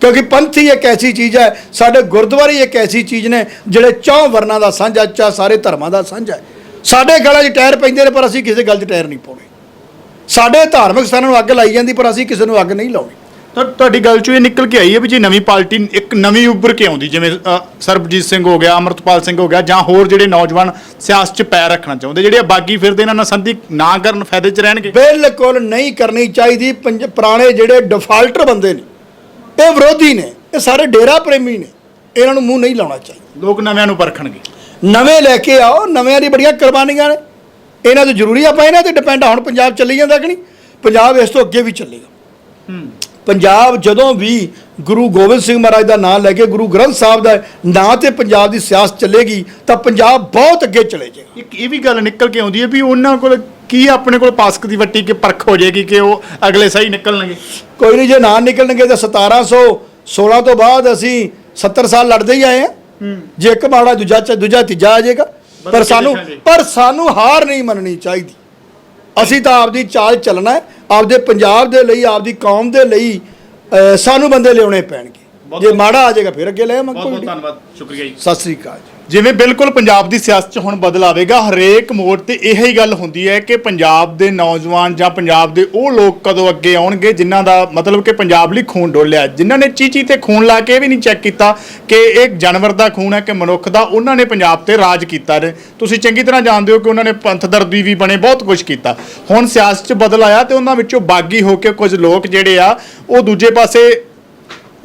ਕਿਉਂਕਿ ਪੰਥ ਹੀ ਇੱਕ ਐਸੀ ਚੀਜ਼ ਹੈ ਸਾਡੇ ਗੁਰਦੁਆਰੇ ਇੱਕ ਐਸੀ ਚੀਜ਼ ਨੇ ਜਿਹੜੇ ਚੌਂ ਵਰਨਾਂ ਦਾ ਸਾਂਝਾ ਚਾ ਸਾਰੇ ਧਰਮਾਂ ਦਾ ਸਾਂਝਾ ਹੈ। ਸਾਡੇ ਗਲਾਂ 'ਚ ਟਾਇਰ ਪੈਂਦੇ ਨੇ ਪਰ ਅਸੀਂ ਕਿਸੇ ਗੱਲ 'ਚ ਟਾਇਰ ਨਹੀਂ ਪਾਉਣੇ। ਸਾਡੇ ਧਾਰਮਿਕ ਸਥਾਨਾਂ ਨੂੰ ਅੱਗ ਲਾਈ ਜਾਂਦੀ ਪਰ ਅਸੀਂ ਕਿਸੇ ਨੂੰ ਅੱਗ ਨਹੀਂ ਲਾਉਣੀ।
ਤਾਂ ਤੁਹਾਡੀ ਗੱਲ ਚੋਂ ਇਹ ਨਿਕਲ ਕੇ ਆਈ ਹੈ ਵੀ ਜੇ ਨਵੀਂ ਪਾਰਟੀ ਇੱਕ ਨਵੀਂ ਉੱਭਰ ਕੇ ਆਉਂਦੀ ਜਿਵੇਂ ਅ, ਸਰਬਜੀਤ ਸਿੰਘ ਹੋ ਗਿਆ ਅਮਰਤਪਾਲ ਸਿੰਘ ਹੋ ਗਿਆ ਜਾਂ ਹੋਰ ਜਿਹੜੇ ਨੌਜਵਾਨ ਸਿਆਸਤ 'ਚ ਪੈਰ ਰੱਖਣਾ ਚਾਹੁੰਦੇ ਜਿਹੜੇ ਬਾਗੀ ਫਿਰਦੇ ਇਹਨਾਂ ਨਾਲ ਸੰਧੀ ਨਾ ਕਰਨ ਫਾਇਦੇ 'ਚ ਰਹਿਣਗੇ?
ਬਿਲਕੁਲ ਨਹੀਂ ਕਰਨੀ ਚਾਹੀਦੀ ਪੰਜ- ਪੁਰਾਣੇ ਜਿਹੜੇ ਡਿਫਾਲਟਰ ਬੰਦੇ ਨੇ ਇਹ ਵਿਰੋਧੀ ਨੇ ਇਹ ਸਾਰੇ ਡੇਰਾ ਪ੍ਰੇਮੀ ਨੇ ਇਹਨਾਂ ਨੂੰ ਮੂੰਹ ਨਹੀਂ ਲਾਉਣਾ ਚਾਹੀਦਾ।
ਲੋਕ ਨਵਿਆਂ ਨੂੰ ਪਰਖਣਗੇ।
ਨਵੇਂ ਲੈ ਕੇ ਆਓ ਨਵਿਆਂ ਦੀ ਬੜੀਆਂ ਕੁਰਬਾਨੀਆਂ ਨੇ। ਇਹਨਾਂ ਤੋਂ ਜ਼ਰੂਰੀ ਆਪਾਂ ਇਹਨਾਂ ਤੇ ਡਿਪੈਂਡ ਹੁਣ ਪੰਜਾਬ ਚੱਲੀ ਜਾਂਦਾ ਕਿ ਨਹੀਂ? ਪੰਜਾਬ ਇਸ ਤੋਂ ਅੱਗੇ ਵੀ ਚੱਲੇਗਾ।
ਹੂੰ।
ਪੰਜਾਬ ਜਦੋਂ ਵੀ ਗੁਰੂ ਗੋਬਿੰਦ ਸਿੰਘ ਮਹਾਰਾਜ ਦਾ ਨਾਮ ਲੈ ਕੇ ਗੁਰੂ ਗ੍ਰੰਥ ਸਾਹਿਬ ਦਾ ਨਾਂ ਤੇ ਪੰਜਾਬ ਦੀ ਸਿਆਸਤ ਚੱਲੇਗੀ ਤਾਂ ਪੰਜਾਬ ਬਹੁਤ ਅੱਗੇ ਚਲੇ ਜਾਏਗਾ।
ਇੱਕ ਇਹ ਵੀ ਗੱਲ ਨਿਕਲ ਕੇ ਆਉਂਦੀ ਹੈ ਵੀ ਉਹਨਾਂ ਕੋਲ ਕੀ ਆਪਣੇ ਕੋਲ ਪਾਸਕ ਦੀ ਵੱਟੀ ਕਿ ਪਰਖ ਹੋ ਜਾਏਗੀ ਕਿ ਉਹ ਅਗਲੇ ਸਹੀ ਨਿਕਲਣਗੇ?
ਕੋਈ ਨਹੀਂ ਜੇ ਨਾ ਨਿਕਲਣਗੇ ਤਾਂ 1716 ਤੋਂ ਬਾਅਦ ਅਸੀਂ 70 ਸਾਲ ਲੜਦੇ ਹੀ ਆਏ ਆ ਜੇ ਇੱਕ ਮਾੜਾ ਦੂਜਾ ਚ- ਦੂਜਾ ਤੀਜਾ ਆ ਜਾਏਗਾ ਪਰ ਸਾਨੂੰ। ਪਰ ਸਾਨੂੰ ਹਾਰ ਨਹੀਂ ਮੰਨਣੀ ਚਾਹੀਦੀ। ਅਸੀਂ ਤਾਂ ਆਪਦੀ ਚਾਲ ਚੱਲਣਾ ਹੈ। ਆਪਦੇ ਪੰਜਾਬ ਦੇ ਲਈ ਆਪਦੀ ਕੌਮ ਦੇ ਲਈ ਸਾਨੂੰ ਬੰਦੇ ਲਿਆਉਣੇ ਪੈਣਗੇ। ਜੇ ਮਾੜਾ ਆ ਜਾਏਗਾ ਫਿਰ ਅੱਗੇ ਲੈ ਆਵਾਂਗੇ
ਬਹੁਤ ਬਹੁਤ। ਧੰਨਵਾਦ ਸ਼ੁਕਰੀਆ ਜੀ।
ਸਤਿ ਸ੍ਰੀ ਅਕਾਲ
ਜਿਵੇਂ ਬਿਲਕੁਲ ਪੰਜਾਬ ਦੀ ਸਿਆਸਤ 'ਚ ਹੁਣ ਬਦਲ ਆਵੇਗਾ, ਹਰੇਕ ਮੋੜ ਤੇ ਇਹੀ ਗੱਲ ਹੁੰਦੀ ਹੈ ਕਿ ਪੰਜਾਬ ਦੇ ਨੌਜਵਾਨ ਜਾਂ ਪੰਜਾਬ ਦੇ ਉਹ ਲੋਕ ਕਦੋਂ ਅੱਗੇ ਆਉਣਗੇ ਜਿਨ੍ਹਾਂ ਦਾ ਮਤਲਬ ਕਿ ਪੰਜਾਬ ਲਈ ਖੂਨ ਡੋਲਿਆ। ਜਿਨ੍ਹਾਂ ਨੇ ਚੀਚੀ ਤੇ ਖੂਨ ਲਾ ਕੇ ਇਹ ਵੀ ਨਹੀਂ ਚੈੱਕ ਕੀਤਾ ਕਿ ਇਹ ਜਾਨਵਰ ਦਾ ਖੂਨ ਹੈ ਕਿ ਮਨੁੱਖ ਦਾ, ਉਹਨਾਂ ਨੇ ਪੰਜਾਬ ਤੇ ਰਾਜ ਕੀਤਾ ਨੇ ਤੁਸੀਂ ਚੰਗੀ ਤਰ੍ਹਾਂ ਜਾਣਦੇ ਹੋ ਕਿ ਉਹਨਾਂ ਨੇ ਪੰਥ ਦਰਦੀ ਵੀ ਬਣੇ, ਬਹੁਤ ਕੁਝ ਕੀਤਾ। ਹੁਣ ਸਿਆਸਤ 'ਚ ਬਦਲ ਆਇਆ ਤੇ ਉਹਨਾਂ ਵਿੱਚੋਂ ਬਾਗੀ ਹੋ ਕੇ ਕੁਝ ਲੋਕ ਜਿਹੜੇ ਆ, ਉਹ ਦੂਜੇ ਪਾਸੇ,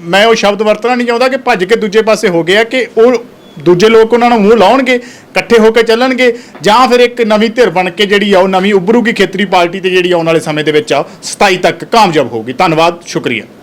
ਮੈਂ ਉਹ ਸ਼ਬਦ ਵਰਤਣਾ ਨਹੀਂ ਚਾਹੁੰਦਾ ਕਿ ਭੱਜ ਕੇ ਦੂਜੇ ਪਾਸੇ ਹੋ ਗਿਆ ਕਿ ਉਹ ਦੂਜੇ ਲੋਕ ਉਹਨਾਂ ਨੂੰ ਮੂੰਹ ਲਾਉਣਗੇ, ਇਕੱਠੇ ਹੋ ਕੇ ਚੱਲਣਗੇ, ਜਾਂ ਫਿਰ ਇੱਕ ਨਵੀਂ ਧਿਰ ਬਣ ਕੇ ਜਿਹੜੀ ਆ ਉਹ ਨਵੀਂ ਉਭਰੂਗੀ ਖੇਤਰੀ ਪਾਰਟੀ ਤੇ ਜਿਹੜੀ ਆਉਣ ਵਾਲੇ ਸਮੇਂ ਦੇ ਵਿੱਚ ਆ 27 ਤੱਕ ਕਾਮਯਾਬ ਹੋਊਗੀ। ਧੰਨਵਾਦ, ਸ਼ੁਕਰੀਆ।